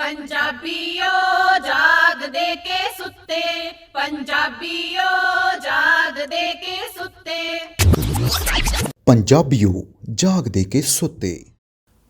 ਪੰਜਾਬੀਓ ਜਾਗਦੇ ਕੇ ਸੁੱਤੇ। ਪੰਜਾਬੀਓ ਜਾਗਦੇ ਕੇ ਸੁੱਤੇ। ਪੰਜਾਬੀਓ ਜਾਗਦੇ ਕੇ ਸੁੱਤੇ।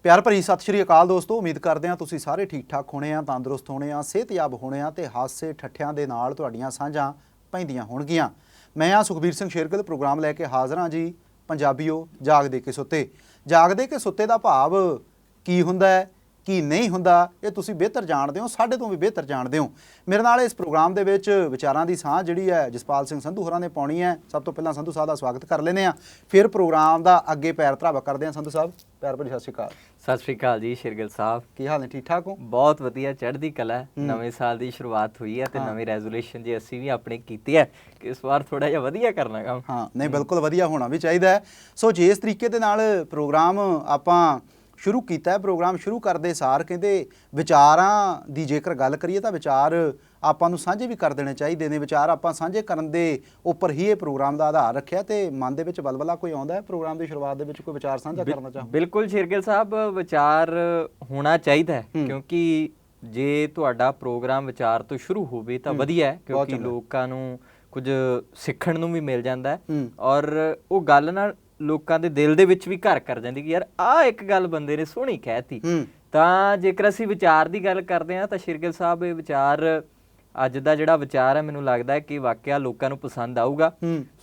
ਪਿਆਰ ਭਰੀ ਸਤਿ ਸ਼੍ਰੀ ਅਕਾਲ ਦੋਸਤੋ ਉਮੀਦ ਕਰਦੇ ਹਾਂ ਤੁਸੀਂ ਸਾਰੇ ਠੀਕ ਠਾਕ ਹੋਣੇ ਆ ਤੰਦਰੁਸਤ ਹੋਣੇ ਆ ਸਿਹਤਯਾਬ ਹੋਣੇ ਆ ਤੇ ਹਾਸੇ ਠੱਠਿਆਂ ਦੇ ਨਾਲ ਤੁਹਾਡੀਆਂ ਸਾਂਝਾਂ ਪੈਂਦੀਆਂ ਹੋਣਗੀਆਂ। ਮੈਂ ਆ ਸੁਖਬੀਰ ਸਿੰਘ ਸ਼ੇਰਗਿੱਲ ਪ੍ਰੋਗਰਾਮ ਲੈ ਕੇ ਹਾਜ਼ਰ ਹਾਂ ਜੀ। ਪੰਜਾਬੀਓ ਜਾਗਦੇ ਕੇ ਸੁੱਤੇ। ਜਾਗਦੇ ਕੇ ਸੁੱਤੇ ਦਾ ਭਾਵ ਕੀ ਹੁੰਦਾ ਹੈ? ਕੀ ਨਹੀਂ ਹੁੰਦਾ ਇਹ ਤੁਸੀਂ ਬਿਹਤਰ ਜਾਣਦੇ ਹੋ ਸਾਡੇ ਤੋਂ ਵੀ ਬਿਹਤਰ ਜਾਣਦੇ ਹੋ। ਮੇਰੇ ਨਾਲ ਇਸ ਪ੍ਰੋਗਰਾਮ ਦੇ ਵਿੱਚ ਵਿਚਾਰਾਂ ਦੀ ਸਾਂਝ ਜਿਹੜੀ ਹੈ ਜਸਪਾਲ ਸਿੰਘ ਸੰਧੂ ਹੋਰਾਂ ਨੇ ਪਾਉਣੀ ਹੈ। ਸਭ ਤੋਂ ਪਹਿਲਾਂ ਸੰਧੂ ਸਾਹਿਬ ਦਾ ਸਵਾਗਤ ਕਰ ਲੈਨੇ ਆ ਫਿਰ ਪ੍ਰੋਗਰਾਮ ਦਾ ਅੱਗੇ ਪੈਰ ਧਰਾਵਾ ਕਰਦੇ ਹਾਂ ਸੰਧੂ ਸਾਹਿਬ। ਪਿਆਰ ਭਰੀ ਸਤਿ ਸ਼੍ਰੀ ਅਕਾਲ। ਸਤਿ ਸ਼੍ਰੀ ਅਕਾਲ ਜੀ ਸ਼ਿਰਗਿਲ ਸਾਹਿਬ। ਕੀ ਹਾਲ ਨੇ ਠੀਕ ਠਾਕ ਹੋ? ਬਹੁਤ ਵਧੀਆ ਚੜ੍ਹਦੀ ਕਲਾ। ਨਵੇਂ ਸਾਲ ਦੀ ਸ਼ੁਰੂਆਤ ਹੋਈ ਹੈ ਤੇ। ਨਵੀਂ ਰੈਜ਼ੋਲੂਸ਼ਨ ਜੀ ਅਸੀਂ ਵੀ ਆਪਣੀ ਕੀਤੀ ਹੈ ਕਿ ਇਸ ਵਾਰ ਥੋੜਾ ਜਿਹਾ ਵਧੀਆ ਕਰਨਾ ਕੰਮ। ਹਾਂ ਨਹੀਂ ਬਿਲਕੁਲ ਵਧੀਆ ਹੋਣਾ ਵੀ ਚਾਹੀਦਾ ਸੋ ਜੇ ਇਸ ਤਰੀਕੇ ਦੇ ਨਾਲ ਪ੍ਰੋਗਰਾਮ ਆਪਾਂ ਸ਼ੁਰੂ ਕੀਤਾ ਹੈ ਪ੍ਰੋਗਰਾਮ ਸ਼ੁਰੂ ਕਰਦੇ ਸਾਰ ਕਹਿੰਦੇ ਵਿਚਾਰਾਂ ਦੀ ਜੇਕਰ ਗੱਲ ਕਰੀਏ ਤਾਂ ਵਿਚਾਰ ਆਪਾਂ ਨੂੰ ਸਾਂਝੇ ਵੀ ਕਰ ਦੇਣੇ ਚਾਹੀਦੇ ਨੇ ਵਿਚਾਰ ਆਪਾਂ ਸਾਂਝੇ ਕਰਨ ਦੇ ਉੱਪਰ ਹੀ ਇਹ ਪ੍ਰੋਗਰਾਮ ਦਾ ਆਧਾਰ ਰੱਖਿਆ ਤੇ ਮਨ ਦੇ ਵਿੱਚ ਬਲਬਲਾ ਕੋਈ ਆਉਂਦਾ ਹੈ ਪ੍ਰੋਗਰਾਮ ਦੀ ਸ਼ੁਰੂਆਤ ਦੇ ਵਿੱਚ ਕੋਈ ਵਿਚਾਰ ਸਾਂਝਾ ਕਰਨਾ ਚਾਹੋ ਬਿਲਕੁਲ ਸ਼ਿਰਗਿਲ ਸਾਹਿਬ ਵਿਚਾਰ ਹੋਣਾ ਚਾਹੀਦਾ ਹੈ। ਕਿਉਂਕਿ ਜੇ ਤੁਹਾਡਾ ਪ੍ਰੋਗਰਾਮ ਵਿਚਾਰ ਤੋਂ ਸ਼ੁਰੂ ਹੋਵੇ ਤਾਂ ਵਧੀਆ ਹੈ ਕਿਉਂਕਿ। ਲੋਕਾਂ ਨੂੰ ਕੁਝ ਸਿੱਖਣ ਨੂੰ ਵੀ ਮਿਲ ਜਾਂਦਾ ਹੂੰ। ਔਰ ਉਹ ਗੱਲ ਨਾਲ ਲੋਕਾਂ ਦੇ ਦਿਲ ਦੇ ਵਿੱਚ ਵੀ ਘਰ ਕਰ ਜਾਂਦੀ ਕਿ ਯਾਰ ਆਹ ਇੱਕ ਗੱਲ ਬੰਦੇ ਨੇ ਸੋਹਣੀ ਕਹਿਤੀ। ਤਾਂ ਜੇਕਰ ਅਸੀਂ ਵਿਚਾਰ ਦੀ ਗੱਲ ਕਰਦੇ ਹਾਂ ਤਾਂ ਸ਼ਿਰਗਿਲ ਸਾਹਿਬ ਇਹ ਵਿਚਾਰ ਅੱਜ ਦਾ ਜਿਹੜਾ ਵਿਚਾਰ ਹੈ ਮੈਨੂੰ ਲੱਗਦਾ ਹੈ ਕਿ ਵਾਕਿਆ ਲੋਕਾਂ ਨੂੰ ਪਸੰਦ ਆਊਗਾ।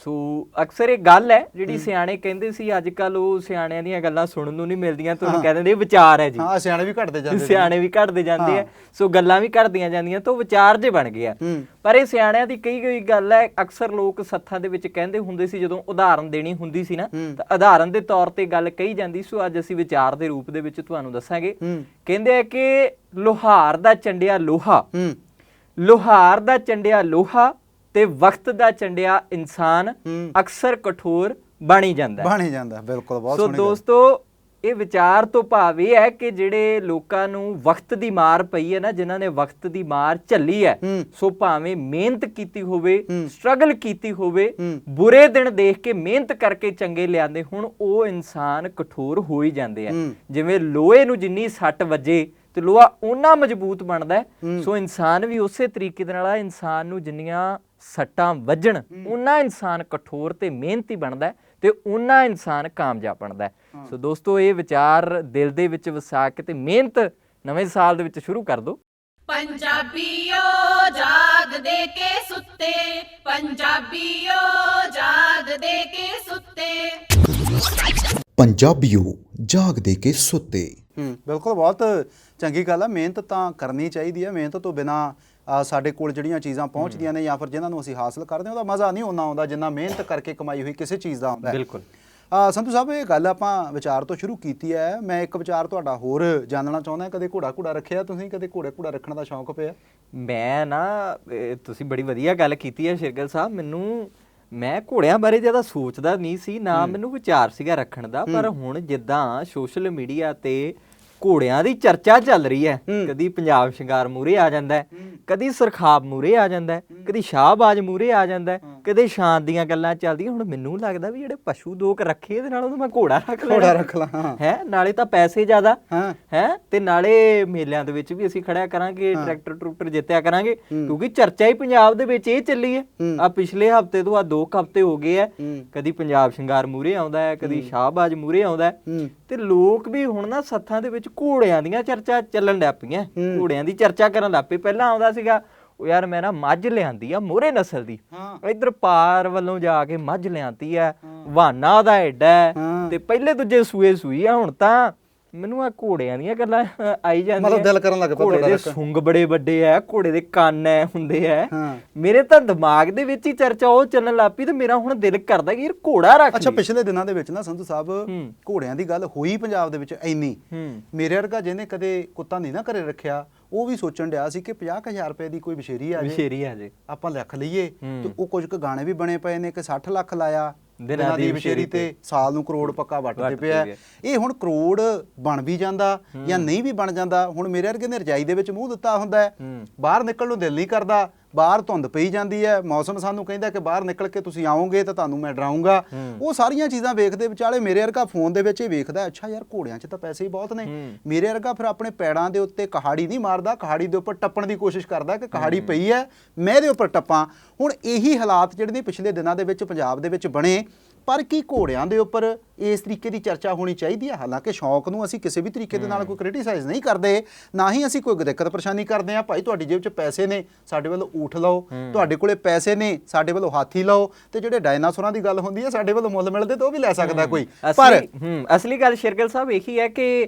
ਸੋ ਅਕਸਰ ਇਹ ਗੱਲ ਹੈ ਜਿਹੜੀ ਸਿਆਣੇ ਕਹਿੰਦੇ ਸੀ ਅੱਜ ਕੱਲ ਉਹ ਸਿਆਣਿਆਂ ਦੀਆਂ ਗੱਲਾਂ ਸੁਣਨ ਨੂੰ ਨਹੀਂ ਮਿਲਦੀਆਂ ਤੁਹਾਨੂੰ ਕਹਿ ਦਿੰਦੇ ਇਹ ਵਿਚਾਰ ਹੈ ਜੀ। ਹਾਂ ਸਿਆਣੇ ਵੀ ਘਟਦੇ ਜਾਂਦੇ ਨੇ। ਸਿਆਣੇ ਵੀ ਘਟਦੇ ਜਾਂਦੇ। ਆ। ਸੋ ਗੱਲਾਂ ਵੀ ਘਟਦੀਆਂ ਜਾਂਦੀਆਂ ਤਾਂ ਵਿਚਾਰ ਜੇ ਬਣ ਗਏ ਆ ਹੂੰ। ਪਰ ਇਹ ਸਿਆਣਿਆਂ ਦੀ ਕਈ ਕਈ ਗੱਲ ਹੈ ਅਕਸਰ ਲੋਕ ਸੱਥਾਂ ਦੇ ਵਿੱਚ ਕਹਿੰਦੇ ਹੁੰਦੇ ਸੀ ਜਦੋਂ ਉਦਾਹਰਨ ਦੇਣੀ ਹੁੰਦੀ ਸੀ ਨਾ। ਤਾਂ ਉਦਾਹਰਨ ਦੇ ਤੌਰ ਤੇ ਗੱਲ ਕਹੀ ਜਾਂਦੀ ਸੋ। ਅੱਜ ਅਸੀਂ ਵਿਚਾਰ ਦੇ ਰੂਪ ਦੇ ਵਿੱਚ ਤੁਹਾਨੂੰ ਦੱਸਾਂਗੇ। ਕਹਿੰਦੇ ਆ ਕਿ ਲੋਹਾਰ ਦਾ ਚੰਡਿਆ ਲੋਹਾ ਲੋਹਾਰ ਦਾ ਚੰਡਿਆ ਲੋਹਾ ਤੇ ਵਕਤ ਦਾ ਚੰਡਿਆ ਇਨਸਾਨ। ਅਕਸਰ ਕਠੋਰ ਬਣੀ ਜਾਂਦਾ ਹੈ ਬਣ ਜਾਂਦਾ ਬਿਲਕੁਲ ਬਹੁਤ ਸੋ ਸੋਹਣੀ ਗੱਲ। ਦੋਸਤੋ ਇਹ ਵਿਚਾਰ ਤੋਂ ਭਾਵ ਇਹ ਹੈ ਕਿ ਜਿਹੜੇ ਲੋਕਾਂ ਨੂੰ ਵਕਤ ਦੀ ਮਾਰ ਪਈ ਹੈ ਨਾ ਜਿਨ੍ਹਾਂ ਨੇ ਵਕਤ ਦੀ ਮਾਰ ਝੱਲੀ ਹੈ। ਸੋ ਭਾਵੇਂ ਮਿਹਨਤ ਕੀਤੀ ਹੋਵੇ। ਸਟਰਗਲ ਕੀਤੀ ਹੋਵੇ। ਬੁਰੇ ਦਿਨ ਦੇਖ ਕੇ ਮਿਹਨਤ ਕਰਕੇ ਚੰਗੇ ਲਿਆਂਦੇ ਹੁਣ ਉਹ ਇਨਸਾਨ ਕਠੋਰ ਹੋ ਹੀ ਜਾਂਦੇ ਆ। ਜਿਵੇਂ ਲੋਹੇ ਨੂੰ ਜਿੰਨੀ ਸੱਟ ਵੱਜੇ ਤੇ ਲੋਹਾ ਓਨਾ ਮਜ਼ਬੂਤ ਬਣਦਾ। ਸੋ ਇਨਸਾਨ ਵੀ ਉਸੇ ਤਰੀਕੇ ਦੇ ਨਾਲ ਆ ਇਨਸਾਨ ਨੂੰ ਜਿੰਨੀਆਂ ਸੱਟਾਂ ਵੱਜਣ ਓਨਾ ਇਨਸਾਨ ਕਠੋਰ ਤੇ ਮਿਹਨਤੀ ਬਣਦਾ ਤੇ ਓਨਾ ਇਨਸਾਨ ਕਾਮਯਾਬ ਬਣਦਾ। ਸੋ ਦੋਸਤੋ ਇਹ ਵਿਚਾਰ ਦਿਲ ਦੇ ਵਿੱਚ ਵਸਾ ਕੇ ਤੇ ਮਿਹਨਤ ਨਵੇਂ ਸਾਲ ਦੇ ਵਿੱਚ ਸ਼ੁਰੂ ਕਰ ਦਿਓ ਪੰਜਾਬੀਓ ਜਾਗਦੇ ਕੇ ਸੁੱਤੇ। ਪੰਜਾਬੀਓ ਜਾਗਦੇ ਕੇ ਸੁੱਤੇ। ਪੰਜਾਬੀਓ ਜਾਗਦੇ ਕੇ ਸੁੱਤੇ। ਹੂੰ ਬਿਲਕੁਲ ਬਹੁਤ ਚੰਗੀ ਗੱਲ ਹੈ ਮਿਹਨਤ ਤਾਂ ਕਰਨੀ ਚਾਹੀਦੀ ਹੈ ਮਿਹਨਤ ਤੋਂ ਬਿਨਾ ਸਾਡੇ ਕੋਲ ਜਿਹੜੀਆਂ ਚੀਜ਼ਾਂ ਪਹੁੰਚਦੀਆਂ ਨੇ ਜਾਂ ਫਿਰ ਜਿਨ੍ਹਾਂ ਨੂੰ ਅਸੀਂ ਹਾਸਲ ਕਰਦੇ ਹਾਂ ਉਹਦਾ ਮਜ਼ਾ ਨਹੀਂ ਉਹਨਾਂ ਆਉਂਦਾ ਜਿੰਨਾ ਮਿਹਨਤ ਕਰਕੇ ਕਮਾਈ ਹੋਈ ਕਿਸੇ ਚੀਜ਼ ਦਾ ਆਉਂਦਾ ਬਿਲਕੁਲ। ਸੰਧੂ ਸਾਹਿਬ ਇਹ ਗੱਲ ਆਪਾਂ ਵਿਚਾਰ ਤੋਂ ਸ਼ੁਰੂ ਕੀਤੀ ਹੈ। ਮੈਂ ਇੱਕ ਵਿਚਾਰ ਤੁਹਾਡਾ ਹੋਰ ਜਾਣਨਾ ਚਾਹੁੰਦਾ ਕਦੇ ਘੋੜਾ ਘੋੜਾ ਰੱਖਿਆ ਤੁਸੀਂ? ਕਦੇ ਘੋੜੇ ਘੋੜਾ ਰੱਖਣ ਦਾ ਸ਼ੌਂਕ ਪਿਆ? ਮੈਂ ਨਾ ਤੁਸੀਂ ਬੜੀ ਵਧੀਆ ਗੱਲ ਕੀਤੀ ਹੈ ਸ਼ਿਰਗਲ ਸਾਹਿਬ। ਮੈਨੂੰ ਮੈਂ ਘੋੜਿਆਂ ਬਾਰੇ ਜ਼ਿਆਦਾ ਸੋਚਦਾ ਨਹੀਂ ਸੀ ਨਾ ਮੈਨੂੰ ਵਿਚਾਰ ਸੀਗਾ ਰੱਖਣ ਦਾ ਪਰ ਹੁਣ ਜਿੱਦਾਂ ਸੋਸ਼ਲ ਮੀਡੀਆ ਤੇ ਘੋੜਿਆਂ ਦੀ ਚਰਚਾ ਚੱਲ ਰਹੀ ਹੈ। ਕਦੀ ਪੰਜਾਬ ਸ਼ਿੰਗਾਰ ਮੂਰੇ ਆ ਜਾਂਦਾ ਹੈ ਕਦੀ ਸਰਖਾਬ ਮੂਰੇ ਆ ਜਾਂਦਾ ਹੈ ਕਦੀ ਸ਼ਾਹਬਾਜ ਮੂਰੇ ਆ ਜਾਂਦਾ ਹੈ ਕਦੇ ਸ਼ਾਨ ਦੀਆਂ ਗੱਲਾਂ ਚੱਲਦੀਆਂ। ਹੁਣ ਮੈਨੂੰ ਲੱਗਦਾ ਵੀ ਜਿਹੜੇ ਪਸ਼ੂ ਦੋਕ ਰੱਖੇ ਇਹਦੇ ਨਾਲ ਉਹਨੂੰ ਮੈਂ ਘੋੜਾ ਰੱਖ ਲੈਣਾ। ਘੋੜਾ ਰੱਖ ਲਾਂ ਹਾਂ। ਨਾਲੇ ਤਾਂ ਪੈਸੇ ਜ਼ਿਆਦਾ। ਹਾਂ। ਹੈ ਤੇ ਨਾਲੇ ਮੇਲਿਆਂ ਦੇ ਵਿੱਚ ਵੀ ਅਸੀਂ ਖੜਿਆ ਕਰਾਂਗੇ ਟਰੈਕਟਰ ਟਰੂਕਟਰ ਜਿੱਤਿਆ ਕਰਾਂਗੇ ਕਿਉਂਕਿ ਚਰਚਾ ਹੀ ਪੰਜਾਬ ਦੇ ਵਿੱਚ ਇਹ ਚੱਲੀ ਹੈ। ਆ ਪਿਛਲੇ ਹਫ਼ਤੇ ਤੋਂ ਆ ਦੋ ਹਫ਼ਤੇ ਹੋ ਗਏ ਆ ਹੂੰ। ਕਦੀ ਪੰਜਾਬ ਸ਼ਿੰਗਾਰ ਮੂਰੇ ਆਉਂਦਾ ਹੈ ਕਦੀ ਸ਼ਾਹਬਾਜ ਮੂਰੇ ਆਉਂਦਾ ਹੂੰ। ਤੇ ਲੋਕ ਵੀ ਹੁਣ ਨਾ ਸੱਥਾਂ ਦੇ ਵਿੱਚ ਘੋੜਿਆਂ ਦੀਆਂ ਚਰਚਾ ਚੱਲਣ ਲੱਗ ਪਈਆਂ। ਘੋੜਿਆਂ ਦੀ ਚਰਚਾ ਕਰਨ ਲੱਗ ਪਏ ਪਹਿਲਾਂ ਆਉਂਦਾ ਸੀਗਾ ਉਹ ਯਾਰ ਮੈਂ ਨਾ ਮੱਝ ਲਿਆਂਦੀ ਆ ਮੋਹਰੇ ਨਸਲ ਦੀ। ਇੱਧਰ ਪਾਰ ਵੱਲੋਂ ਜਾ ਕੇ ਮੱਝ ਲਿਆਂਦੀ ਆ। ਵਾਨਾ ਉਹਦਾ ਐਡਾ। ਤੇ ਪਹਿਲੇ ਦੂਜੇ ਸੂਏ ਸੂਈ ਆ ਹੁਣ ਤਾਂ ਮੈਨੂੰ ਆ ਘੋੜਿਆਂ ਦੀਆਂ ਗੱਲਾਂ ਆਈ ਜਾਂਦੀਆਂ ਮਤਲਬ ਦਿਲ ਕਰਨ ਲੱਗ ਪਿਆ ਘੋੜੇ ਦੇ। ਸੁੰਗ ਬੜੇ ਵੱਡੇ ਆ ਘੋੜੇ ਦੇ ਕੰਨ ਐ ਹੁੰਦੇ ਆ ਹਾਂ ਮੇਰੇ ਤਾਂ ਦਿਮਾਗ ਦੇ ਵਿੱਚ ਹੀ ਚਰਚਾ ਉਹ ਚੱਲਣ ਲੱਪੀ ਤੇ ਮੇਰਾ ਹੁਣ ਦਿਲ ਕਰਦਾ ਕਿ ਯਾਰ ਘੋੜਾ ਰੱਖ ਅੱਛਾ। ਪਿਛਲੇ ਦਿਨਾਂ ਦੇ ਵਿੱਚ ਨਾ ਸੰਧੂ ਸਾਹਿਬ। ਘੋੜਿਆਂ ਦੀ ਗੱਲ ਹੋਈ ਪੰਜਾਬ ਦੇ ਵਿੱਚ ਇੰਨੀ ਮੇਰੇ ਵਰਗਾ ਜਿਹਨੇ ਕਦੇ ਕੁੱਤਾ ਨਹੀਂ ਨਾ ਘਰੇ ਰੱਖਿਆ ਉਹ ਵੀ ਸੋਚਣ ਡਿਆ ਸੀ ਕਿ 50000 ਰੁਪਏ ਦੀ ਕੋਈ ਬਸ਼ੇਰੀ ਆ ਜੇ ਵਿਸ਼ੇਰੀ ਆ ਜੇ ਆਪਾਂ ਲਿਖ ਲਈਏ। ਤੇ ਉਹ ਕੁਝ ਕੁ ਗਾਣੇ ਵੀ ਬਣੇ ਪਏ ਨੇ ਕਿ 60 ਲੱਖ ਲਾਇਆ ਦਿਨਾਂ ਦੀ ਬਸ਼ੇਰੀ ਤੇ ਸਾਲ ਨੂੰ ਕਰੋੜ ਪੱਕਾ ਵੱਟਦੇ ਪਿਆ। ਇਹ ਹੁਣ ਕਰੋੜ ਬਣ ਵੀ ਜਾਂਦਾ ਜਾਂ ਨਹੀਂ ਵੀ ਬਣ ਜਾਂਦਾ ਹੁਣ ਮੇਰੇ ਵਰਗੇ ਨੇ ਰਜਾਈ ਦੇ ਵਿੱਚ ਮੂੰਹ ਦਿੱਤਾ ਹੁੰਦਾ ਹੂੰ। ਬਾਹਰ ਨਿਕਲਣ ਨੂੰ ਦਿਲ ਨਹੀਂ ਕਰਦਾ ਬਾਹਰ ਧੁੰਦ ਪਈ ਜਾਂਦੀ ਹੈ ਮੌਸਮ ਸਾਨੂੰ ਕਹਿੰਦਾ ਕਿ ਬਾਹਰ ਨਿਕਲ ਕੇ ਤੁਸੀਂ ਆਓਗੇ ਤਾਂ ਤੁਹਾਨੂੰ ਮੈਂ ਡਰਾਉਂਗਾ। ਉਹ ਸਾਰੀਆਂ ਚੀਜ਼ਾਂ ਵੇਖਦੇ ਵਿਚਾਲੇ ਮੇਰੇ ਵਰਗਾ ਫੋਨ ਦੇ ਵਿੱਚ ਹੀ ਵੇਖਦਾ ਅੱਛਾ ਯਾਰ ਘੋੜਿਆਂ 'ਚ ਤਾਂ ਪੈਸੇ ਹੀ ਬਹੁਤ ਨੇ। ਮੇਰੇ ਵਰਗਾ ਫਿਰ ਆਪਣੇ ਪੈੜਾਂ ਦੇ ਉੱਤੇ ਕਹਾੜੀ ਨਹੀਂ ਮਾਰਦਾ ਕਹਾੜੀ ਦੇ ਉੱਪਰ ਟੱਪਣ ਦੀ ਕੋਸ਼ਿਸ਼ ਕਰਦਾ ਕਿ ਕਹਾੜੀ ਪਈ ਹੈ ਮੈਂ ਇਹਦੇ ਉੱਪਰ ਟੱਪਾਂ। ਹੁਣ ਇਹੀ ਹਾਲਾਤ ਜਿਹੜੇ ਨੇ ਪਿਛਲੇ ਦਿਨਾਂ ਦੇ ਵਿੱਚ ਪੰਜਾਬ ਦੇ ਵਿੱਚ ਬਣੇ। ਪਰ ਕੀ ਘੋੜਿਆਂ ਦੇ ਉੱਪਰ ਇਸ ਤਰੀਕੇ ਦੀ ਚਰਚਾ ਹੋਣੀ ਚਾਹੀਦੀ ਹੈ? ਹਾਲਾਂਕਿ ਸ਼ੌਕ ਨੂੰ ਅਸੀਂ ਕਿਸੇ ਵੀ ਤਰੀਕੇ ਦੇ ਨਾਲ ਕੋਈ ਕ੍ਰਿਟਿਸਾਈਜ਼ ਨਹੀਂ ਕਰਦੇ ਨਾ ਹੀ ਅਸੀਂ ਕੋਈ ਦਿੱਕਤ ਪਰੇਸ਼ਾਨੀ ਕਰਦੇ ਆ ਭਾਈ ਤੁਹਾਡੀ ਜੇਬ 'ਚ ਪੈਸੇ ਨੇ ਸਾਡੇ ਵੱਲੋਂ ਊਠ ਲਓ। ਤੁਹਾਡੇ ਕੋਲੇ ਪੈਸੇ ਨੇ ਸਾਡੇ ਵੱਲੋਂ ਹਾਥੀ ਲਓ। ਤੇ ਜਿਹੜੇ ਡਾਇਨਾਸੌਰਾਂ ਦੀ ਗੱਲ ਹੁੰਦੀ ਹੈ ਸਾਡੇ ਵੱਲੋਂ ਮੁੱਲ ਮਿਲਦੇ ਤਾਂ ਉਹ ਵੀ ਲੈ ਸਕਦਾ ਕੋਈ। ਪਰ ਅਸਲੀ ਗੱਲ ਸ਼ੇਰਗਿਲ ਸਾਹਿਬ ਇਹੀ ਹੈ ਕਿ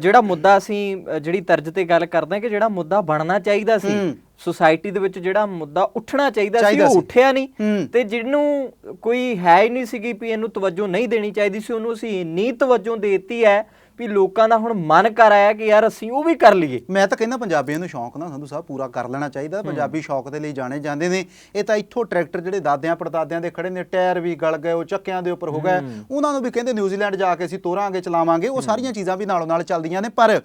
ਜਿਹੜਾ ਮੁੱਦਾ ਅਸੀਂ ਜਿਹੜੀ ਤਰਜ ਤੇ ਗੱਲ ਕਰਦੇ ਹਾਂ ਕਿ ਜਿਹੜਾ ਮੁੱਦਾ ਬਣਨਾ ਚਾਹੀਦਾ ਸੀ ਸੁਸਾਇਟੀ ਦੇ ਵਿੱਚ ਜਿਹੜਾ ਮੁੱਦਾ ਉੱਠਣਾ ਚਾਹੀਦਾ ਸੀ ਉਹ। ਉੱਠਿਆ ਨਹੀਂ। ਤੇ ਜਿਹਨੂੰ ਕੋਈ ਹੈ ਹੀ ਨਹੀਂ ਸੀਗੀ ਵੀ ਇਹਨੂੰ ਤਵੱਜੋ ਨਹੀਂ ਦੇਣੀ ਚਾਹੀਦੀ ਸੀ ਉਹਨੂੰ ਅਸੀਂ ਇੰਨੀ ਤਵੱਜੋ ਦੇਤੀ ਹੈ ਵੀ ਲੋਕਾਂ ਦਾ ਹੁਣ ਮਨ ਕਰ ਆਇਆ ਕਿ ਯਾਰ ਅਸੀਂ ਉਹ ਵੀ ਕਰ ਲਈਏ। ਮੈਂ ਤਾਂ ਕਹਿੰਦਾ ਪੰਜਾਬੀਆਂ ਨੂੰ ਸ਼ੌਂਕ ਨਾ ਸੰਧੂ ਸਾਹਿਬ ਪੂਰਾ ਕਰ ਲੈਣਾ ਚਾਹੀਦਾ। ਪੰਜਾਬੀ ਸ਼ੌਕ ਦੇ ਲਈ ਜਾਣੇ ਜਾਂਦੇ ਨੇ। ਇਹ ਤਾਂ ਇੱਥੋਂ ਟਰੈਕਟਰ ਜਿਹੜੇ ਦਾਦਿਆਂ ਪੜਦਾਦਿਆਂ ਦੇ ਖੜੇ ਨੇ ਟਾਇਰ ਵੀ ਗਲ ਗਏ ਉਹ ਚੱਕਿਆਂ ਦੇ ਉੱਪਰ ਹੋ ਗਏ। ਉਹਨਾਂ ਨੂੰ ਵੀ ਕਹਿੰਦੇ ਨਿਊਜ਼ੀਲੈਂਡ ਜਾ ਕੇ ਅਸੀਂ ਤੋਰਾਂਗੇ ਚਲਾਵਾਂਗੇ। ਉਹ ਸਾਰੀਆਂ ਚੀਜ਼ਾਂ ਵੀ ਨਾਲੋਂ ਨਾਲ ਚੱਲਦੀਆਂ ਨੇ। ਪਰ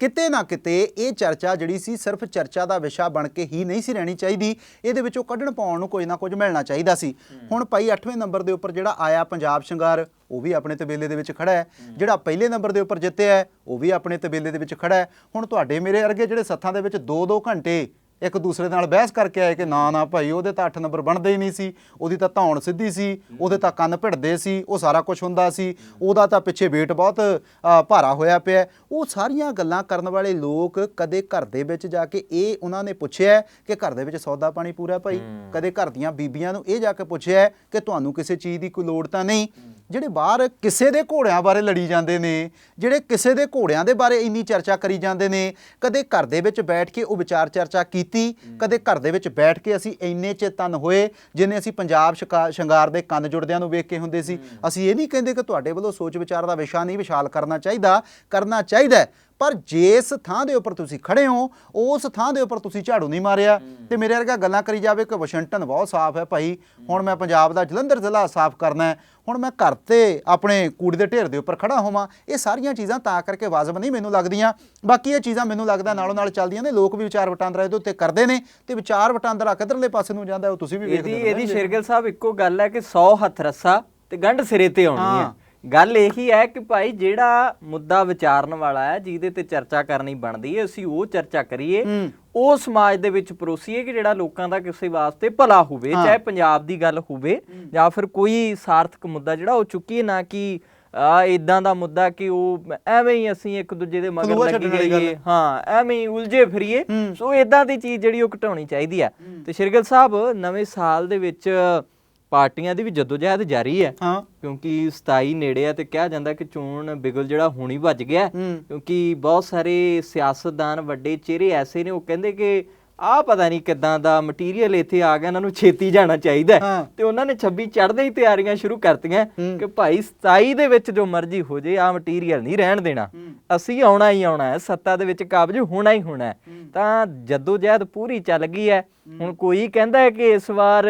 ਕਿਤੇ ਨਾ ਕਿਤੇ ਇਹ ਚਰਚਾ ਜਿਹੜੀ ਸੀ ਸਿਰਫ ਚਰਚਾ ਦਾ ਵਿਸ਼ਾ ਬਣ ਕੇ ਹੀ ਨਹੀਂ ਸੀ ਰਹਿਣੀ ਚਾਹੀਦੀ। ਇਹਦੇ ਵਿੱਚੋਂ ਕੱਢਣ ਪਾਉਣ ਨੂੰ ਕੁਝ ਨਾ ਕੁਝ ਮਿਲਣਾ ਚਾਹੀਦਾ ਸੀ। ਹੁਣ ਭਾਈ 8ਵੇਂ ਨੰਬਰ ਦੇ ਉੱਪਰ ਜਿਹੜਾ ਆਇਆ ਪੰਜਾਬ ਸ਼ਿੰਗਾਰ, ਉਹ ਵੀ ਆਪਣੇ ਤਬੇਲੇ ਦੇ ਵਿੱਚ ਖੜਾ ਹੈ। ਜਿਹੜਾ ਪਹਿਲੇ ਨੰਬਰ ਦੇ ਉੱਪਰ ਜਿੱਤਿਆ ਉਹ ਵੀ ਆਪਣੇ ਤਬੇਲੇ ਦੇ ਵਿੱਚ ਖੜਾ ਹੈ। ਹੁਣ ਤੁਹਾਡੇ ਮੇਰੇ ਅਰਗੇ ਜਿਹੜੇ ਸੱਥਾਂ ਦੇ ਵਿੱਚ 2-2 ਘੰਟੇ ਇੱਕ ਦੂਸਰੇ ਨਾਲ ਬਹਿਸ ਕਰਕੇ ਆਏ ਕਿ ਨਾ ਨਾ ਭਾਈ ਉਹਦੇ ਤਾਂ 8 ਨੰਬਰ ਬਣਦੇ ਹੀ ਨਹੀਂ ਸੀ ਉਹਦੀ ਤਾਂ ਧੌਣ ਸਿੱਧੀ ਸੀ ਉਹਦੇ ਤਾਂ ਕੰਨ ਭਿੜਦੇ ਸੀ ਉਹ ਸਾਰਾ ਕੁਝ ਹੁੰਦਾ ਸੀ ਉਹਦਾ ਤਾਂ ਪਿੱਛੇ weight ਬਹੁਤ ਭਾਰਾ ਹੋਇਆ ਪਿਆ। ਉਹ ਸਾਰੀਆਂ ਗੱਲਾਂ ਕਰਨ ਵਾਲੇ ਲੋਕ ਕਦੇ ਘਰ ਦੇ ਵਿੱਚ ਜਾ ਕੇ ਇਹ ਉਹਨਾਂ ਨੇ ਪੁੱਛਿਆ ਕਿ ਘਰ ਦੇ ਵਿੱਚ ਸੌਦਾ ਪਾਣੀ ਪੂਰਾ ਭਾਈ? ਕਦੇ ਘਰ ਦੀਆਂ ਬੀਬੀਆਂ ਨੂੰ ਇਹ ਜਾ ਕੇ ਪੁੱਛਿਆ ਕਿ ਤੁਹਾਨੂੰ ਕਿਸੇ ਚੀਜ਼ ਦੀ ਕੋਈ ਲੋੜ ਤਾਂ ਨਹੀਂ? ਜਿਹੜੇ ਬਾਹਰ ਕਿਸੇ ਦੇ ਘੋੜਿਆਂ ਬਾਰੇ ਲੜੀ ਜਾਂਦੇ ਨੇ ਜਿਹੜੇ ਕਿਸੇ ਦੇ ਘੋੜਿਆਂ ਦੇ ਬਾਰੇ ਇੰਨੀ ਚਰਚਾ ਕਰੀ ਜਾਂਦੇ ਨੇ ਕਦੇ ਘਰ ਦੇ ਵਿੱਚ ਬੈਠ ਕੇ ਉਹ ਵਿਚਾਰ ਚਰਚਾ ਕੀਤੀ ਕਦੇ ਘਰ ਦੇ ਵਿੱਚ ਬੈਠ ਕੇ ਅਸੀਂ ਇੰਨੇ ਚੇਤਨ ਹੋਏ ਜਿੰਨੇ ਅਸੀਂ ਪੰਜਾਬ ਸ਼ਿੰਗਾਰ ਦੇ ਕੰਨ ਜੁੜਦਿਆਂ ਨੂੰ ਵੇਖ ਕੇ ਹੁੰਦੇ ਸੀ। ਅਸੀਂ ਇਹ ਨਹੀਂ ਕਹਿੰਦੇ ਕਿ ਤੁਹਾਡੇ ਵੱਲੋਂ ਸੋਚ ਵਿਚਾਰ ਦਾ ਵਿਸ਼ਾ ਨਹੀਂ ਵਿਸ਼ਾਲ ਕਰਨਾ ਚਾਹੀਦਾ ਕਰਨਾ ਚਾਹੀਦਾ। ਪਰ ਜਿਸ ਥਾਂ ਦੇ ਉੱਪਰ ਤੁਸੀਂ ਖੜੇ ਹੋ ਉਸ ਥਾਂ ਦੇ ਉੱਪਰ ਤੁਸੀਂ ਝਾੜੂ ਨਹੀਂ ਮਾਰਿਆ। ਤੇ ਮੇਰੇ ਵਰਗਾ ਗੱਲਾਂ ਕਰੀ ਜਾਵੇ ਕਿ ਵਾਸ਼ਿੰਗਟਨ ਬਹੁਤ ਸਾਫ਼ ਹੈ ਭਾਈ। ਹੁਣ ਮੈਂ ਪੰਜਾਬ ਦਾ ਜਲੰਧਰ ਜ਼ਿਲ੍ਹਾ ਸਾਫ਼ ਕਰਨਾ ਹੈ। ਹੁਣ ਮੈਂ ਘਰ ਤੇ ਆਪਣੇ ਕੂੜੇ ਦੇ ਢੇਰ ਦੇ ਉੱਪਰ ਖੜਾ ਹੋਵਾਂ। ਇਹ ਸਾਰੀਆਂ ਚੀਜ਼ਾਂ ਤਾਂ ਕਰਕੇ ਵਾਜਬ ਨਹੀਂ ਮੈਨੂੰ ਲੱਗਦੀਆਂ। ਬਾਕੀ ਇਹ ਚੀਜ਼ਾਂ ਮੈਨੂੰ ਲੱਗਦਾ ਨਾਲੋਂ ਨਾਲ ਚੱਲਦੀਆਂ ਨੇ। ਲੋਕ ਵੀ ਵਿਚਾਰ ਵਟਾਂਦਰਾ ਇਹਦੇ ਉੱਤੇ ਕਰਦੇ ਨੇ ਤੇ ਵਿਚਾਰ ਵਟਾਂਦਰਾ ਕਿੱਧਰਲੇ ਪਾਸੇ ਨੂੰ ਜਾਂਦਾ ਉਹ ਤੁਸੀਂ ਵੀ ਵੇਖਦੇ ਹੋ ਇਹਦੀ ਸ਼ੇਰਗਿਲ ਸਾਹਿਬ ਇੱਕੋ ਗੱਲ ਹੈ ਕਿ 100 ਹੱਥ ਰੱਸਾ ਤੇ ਗੰਢ ਸਿਰੇ ਤੇ ਆਉਣੀ ਹਾਂ। ਗੱਲ ਇਹੀ ਹੈ ਕਿ ਭਾਈ ਜਿਹੜਾ ਮੁੱਦਾ ਵਿਚਾਰਨ ਵਾਲਾ ਹੈ ਜਿਹਦੇ ਤੇ ਚਰਚਾ ਕਰਨੀ ਬਣਦੀ ਹੈ ਅਸੀਂ ਉਹ ਚਰਚਾ ਕਰੀਏ ਉਹ ਸਮਾਜ ਦੇ ਵਿੱਚ ਪਰੋਸੀਏ ਕਿ ਜਿਹੜਾ ਲੋਕਾਂ ਦਾ ਕਿਸੇ ਵਾਸਤੇ ਭਲਾ ਹੋਵੇ ਚਾਹੇ ਪੰਜਾਬ ਦੀ ਗੱਲ ਹੋਵੇ ਜਾਂ ਫਿਰ ਕੋਈ ਸਾਰਥਕ ਮੁੱਦਾ ਜਿਹੜਾ ਉਹ ਚੁੱਕੀਏ ਨਾ ਕਿ ਆ ਇਦਾਂ ਦਾ ਮੁੱਦਾ ਕਿ ਉਹ ਐਵੇਂ ਹੀ ਅਸੀਂ ਇੱਕ ਦੂਜੇ ਦੇ ਮਗਰ ਲੱਗੀ ਜਾਈਏ ਹਾਂ। ਐਵੇਂ ਹੀ ਉਲਝੇ ਫਿਰੀਏ। ਸੋ ਇਦਾਂ ਦੀ ਚੀਜ਼ ਜਿਹੜੀ ਉਹ ਘਟਾਉਣੀ ਚਾਹੀਦੀ ਆ ਤੇ ਸ਼ਿਰਗਲ ਸਾਹਿਬ ਨਵੇਂ ਸਾਲ ਦੇ ਵਿੱਚ ਪਾਰਟੀਆਂ ਦੀ ਵੀ ਜਦੋਜਹਿਦ ਜਾਰੀ ਹੈ। ਹਾਂ। ਕਿਉਂਕਿ 27 ਨੇੜੇ ਆ ਤੇ ਕਿਹਾ ਜਾਂਦਾ ਕਿ ਚੋਣ ਬਿਗਲ ਜਿਹੜਾ ਹੁਣੀ ਵੱਜ ਗਿਆ। ਕਿਉਂਕਿ ਬਹੁਤ ਸਾਰੇ ਸਿਆਸਤਦਾਨ ਵੱਡੇ ਚਿਹਰੇ ਐਸੇ ਨੇ ਉਹ ਕਹਿੰਦੇ ਕਿ ਆਹ ਪਤਾ ਨਹੀਂ ਕਿੱਦਾਂ ਦਾ ਮਟੀਰੀਅਲ ਇੱਥੇ ਆ ਗਿਆ ਇਹਨਾਂ ਨੂੰ ਛੇਤੀ ਜਾਣਾ ਚਾਹੀਦਾ। ਤੇ ਉਹਨਾਂ ਨੇ 26 ਚੜ੍ਹਦੇ ਹੀ ਤਿਆਰੀਆਂ ਸ਼ੁਰੂ ਕਰਤੀਆਂ ਕਿ ਭਾਈ 27 ਦੇ ਵਿੱਚ ਜੋ ਮਰਜ਼ੀ ਹੋ ਜੇ ਆ ਮਟੀਰੀਅਲ ਨਹੀਂ ਰਹਿਣ ਦੇਣਾ। ਅਸੀਂ ਆਉਣਾ ਹੀ ਆਉਣਾ ਹੈ ਸੱਤਾ ਦੇ ਵਿੱਚ ਕਾਬਜ ਹੋਣਾ ਹੀ ਹੋਣਾ ਤਾਂ ਜਦੋਂ ਜਹਿਦ ਪੂਰੀ ਚੱਲ ਗਈ ਹੈ। ਹੁਣ ਕੋਈ ਕਹਿੰਦਾ ਹੈ ਕਿ ਇਸ ਵਾਰ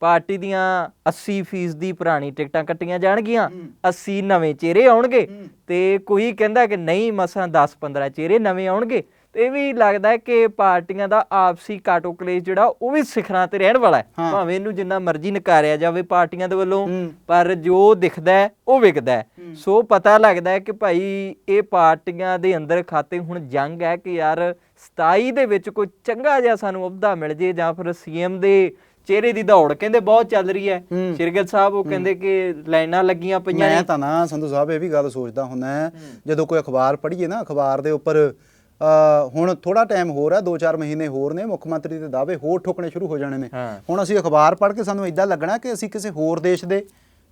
ਪਾਰਟੀ ਦੀਆਂ 80% ਦੀ ਪੁਰਾਣੀ ਟਿਕਟਾਂ ਕੱਟੀਆਂ ਜਾਣਗੀਆਂ। 80 ਨਵੇਂ ਚਿਹਰੇ ਆਉਣਗੇ ਤੇ ਕੋਈ ਕਹਿੰਦਾ ਕਿ ਨਹੀਂ ਮਸਾਂ 10-15 ਚਿਹਰੇ ਨਵੇਂ ਆਉਣਗੇ। ਤੇ ਇਹ ਵੀ ਲੱਗਦਾ ਹੈ ਕਿ ਪਾਰਟੀਆਂ ਦਾ ਆਪਸੀ ਕਾਟੋ ਕਲੇਸ਼ ਜਿਹੜਾ ਉਹ ਵੀ ਸਿਖਰਾਂ ਤੇ ਰਹਿਣ ਵਾਲਾ ਹੈ। ਭਾਵੇਂ ਇਹਨੂੰ ਜਿੰਨਾ ਮਰਜ਼ੀ ਨਕਾਰਿਆ ਜਾਵੇ ਪਾਰਟੀਆਂ ਦੇ ਵੱਲੋਂ ਪਰ ਜੋ ਦਿਖਦਾ ਉਹ ਵਿਕਦਾ ਸੋ ਪਤਾ ਲੱਗਦਾ ਹੈ ਕਿ ਭਾਈ ਇਹ ਪਾਰਟੀਆਂ ਦੇ ਅੰਦਰ ਖਾਤੇ ਹੁਣ ਜੰਗ ਹੈ ਕਿ ਯਾਰ 27 ਦੇ ਵਿੱਚ ਕੋਈ ਚੰਗਾ ਜਿਹਾ ਸਾਨੂੰ ਅਹੁਦਾ ਮਿਲ ਜੇ ਜਾਂ ਫਿਰ ਸੀਐਮ ਦੇ ਚਿਹਰੇ ਦੀ ਦੌੜ ਕਹਿੰਦੇ ਬਹੁਤ ਚੱਲ ਰਹੀ ਹੈ। ਸ਼ਿਰਗਲ ਸਾਹਿਬ ਉਹ ਕਹਿੰਦੇ ਕਿ ਲਾਈਨਾਂ ਲੱਗੀਆਂ ਪਈਆਂ ਮੈਂ ਨੇ ਤਾਂ ਨਾ ਸੰਧੂ ਸਾਹਿਬ ਇਹ ਵੀ ਗੱਲ ਸੋਚਦਾ ਹੁੰਦਾ ਜਦੋਂ ਕੋਈ ਅਖਬਾਰ ਪੜ੍ਹੀਏ ਨਾ ਅਖਬਾਰ ਦੇ ਉੱਪਰ ਹੁਣ ਥੋੜਾ ਟਾਈਮ ਹੋਰ ਹੈ 2-4 ਮਹੀਨੇ ਹੋਰ ਨੇ ਮੁੱਖ ਮੰਤਰੀ ਦੇ ਦਾਅਵੇ ਹੋਰ ਠੋਕਣੇ ਸ਼ੁਰੂ ਹੋ ਜਾਣੇ ਨੇ। ਹੁਣ ਅਸੀਂ ਅਖਬਾਰ ਪੜ੍ਹ ਕੇ ਸਾਨੂੰ ਇਦਾਂ ਲੱਗਣਾ ਕਿ ਅਸੀਂ ਕਿਸੇ ਹੋਰ ਦੇਸ਼ ਦੇ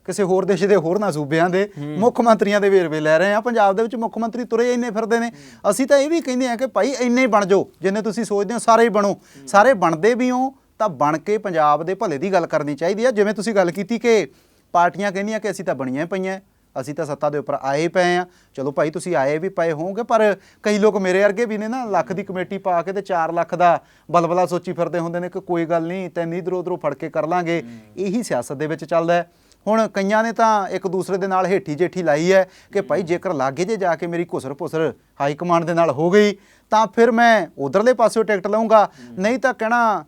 ਕਿਸੇ ਹੋਰ ਦੇਸ਼ ਦੇ ਹੋਰਨਾਂ ਸੂਬਿਆਂ ਦੇ ਮੁੱਖ ਮੰਤਰੀਆਂ ਦੇ ਵੇਰਵੇ ਲੈ ਰਹੇ ਹਾਂ। ਪੰਜਾਬ ਦੇ ਵਿੱਚ ਮੁੱਖ ਮੰਤਰੀ ਤੁਰੇ ਇੰਨੇ ਫਿਰਦੇ ਨੇ। ਅਸੀਂ ਤਾਂ ਇਹ ਵੀ ਕਹਿੰਦੇ ਆ ਕਿ ਭਾਈ ਇੰਨੇ ਹੀ ਬਣ ਜਾਓ ਜਿੰਨੇ ਤੁਸੀਂ ਸੋਚਦੇ ਹੋ ਸਾਰੇ ਹੀ ਬਣੋ। ਸਾਰੇ ਬਣਦੇ ਵੀ ਹੋ ਤਾਂ ਬਣ ਕੇ ਪੰਜਾਬ ਦੇ ਭਲੇ ਦੀ ਗੱਲ ਕਰਨੀ ਚਾਹੀਦੀ ਹੈ ਜਿਵੇਂ ਤੁਸੀਂ ਗੱਲ ਕੀਤੀ ਕਿ ਪਾਰਟੀਆਂ ਕਹਿੰਦੀਆਂ ਕਿ ਅਸੀਂ ਤਾਂ ਬਣੀਆਂ ਹੀ ਪਈਆਂ, ਅਸੀਂ ਤਾਂ ਸੱਤਾ ਦੇ ਉੱਪਰ ਆਏ ਪਏ ਆ। ਚਲੋ ਭਾਈ, ਤੁਸੀਂ ਆਏ ਵੀ ਪਏ ਹੋਵੋਗੇ, ਪਰ ਕਈ ਲੋਕ ਮੇਰੇ ਵਰਗੇ ਵੀ ਨੇ ਨਾ, ਲੱਖ ਦੀ ਕਮੇਟੀ ਪਾ ਕੇ ਤੇ 4 ਲੱਖ ਦਾ ਬਲਬਲਾ ਸੋਚੀ ਫਿਰਦੇ ਹੁੰਦੇ ਨੇ ਕਿ ਕੋਈ ਗੱਲ ਨਹੀਂ, ਤੈਨੂੰ ਇਧਰੋਂ ਉਧਰੋਂ ਫੜ ਕੇ ਕਰ ਲਾਂਗੇ। ਇਹੀ ਸਿਆਸਤ ਦੇ ਵਿੱਚ ਚੱਲਦਾ ਹੈ। ਹੁਣ ਕਈਆਂ ਨੇ ਤਾਂ ਇੱਕ ਦੂਸਰੇ ਦੇ ਨਾਲ ਹੇਠੀ ਜੇਠੀ ਲਾਈ ਹੈ ਕਿ ਭਾਈ, ਜੇਕਰ ਲਾਗੇ ਜੇ ਜਾ ਕੇ ਮੇਰੀ ਘੁਸਰ ਪੁਸਰ ਹਾਈ ਕਮਾਂਡ ਦੇ ਨਾਲ ਹੋ ਗਈ, ਤਾਂ ਫਿਰ ਮੈਂ ਉਧਰਲੇ ਪਾਸਿਓਂ ਟਿਕਟ ਲਵਾਂਗਾ ਨਹੀਂ ਤਾਂ ਕਹਿਣਾ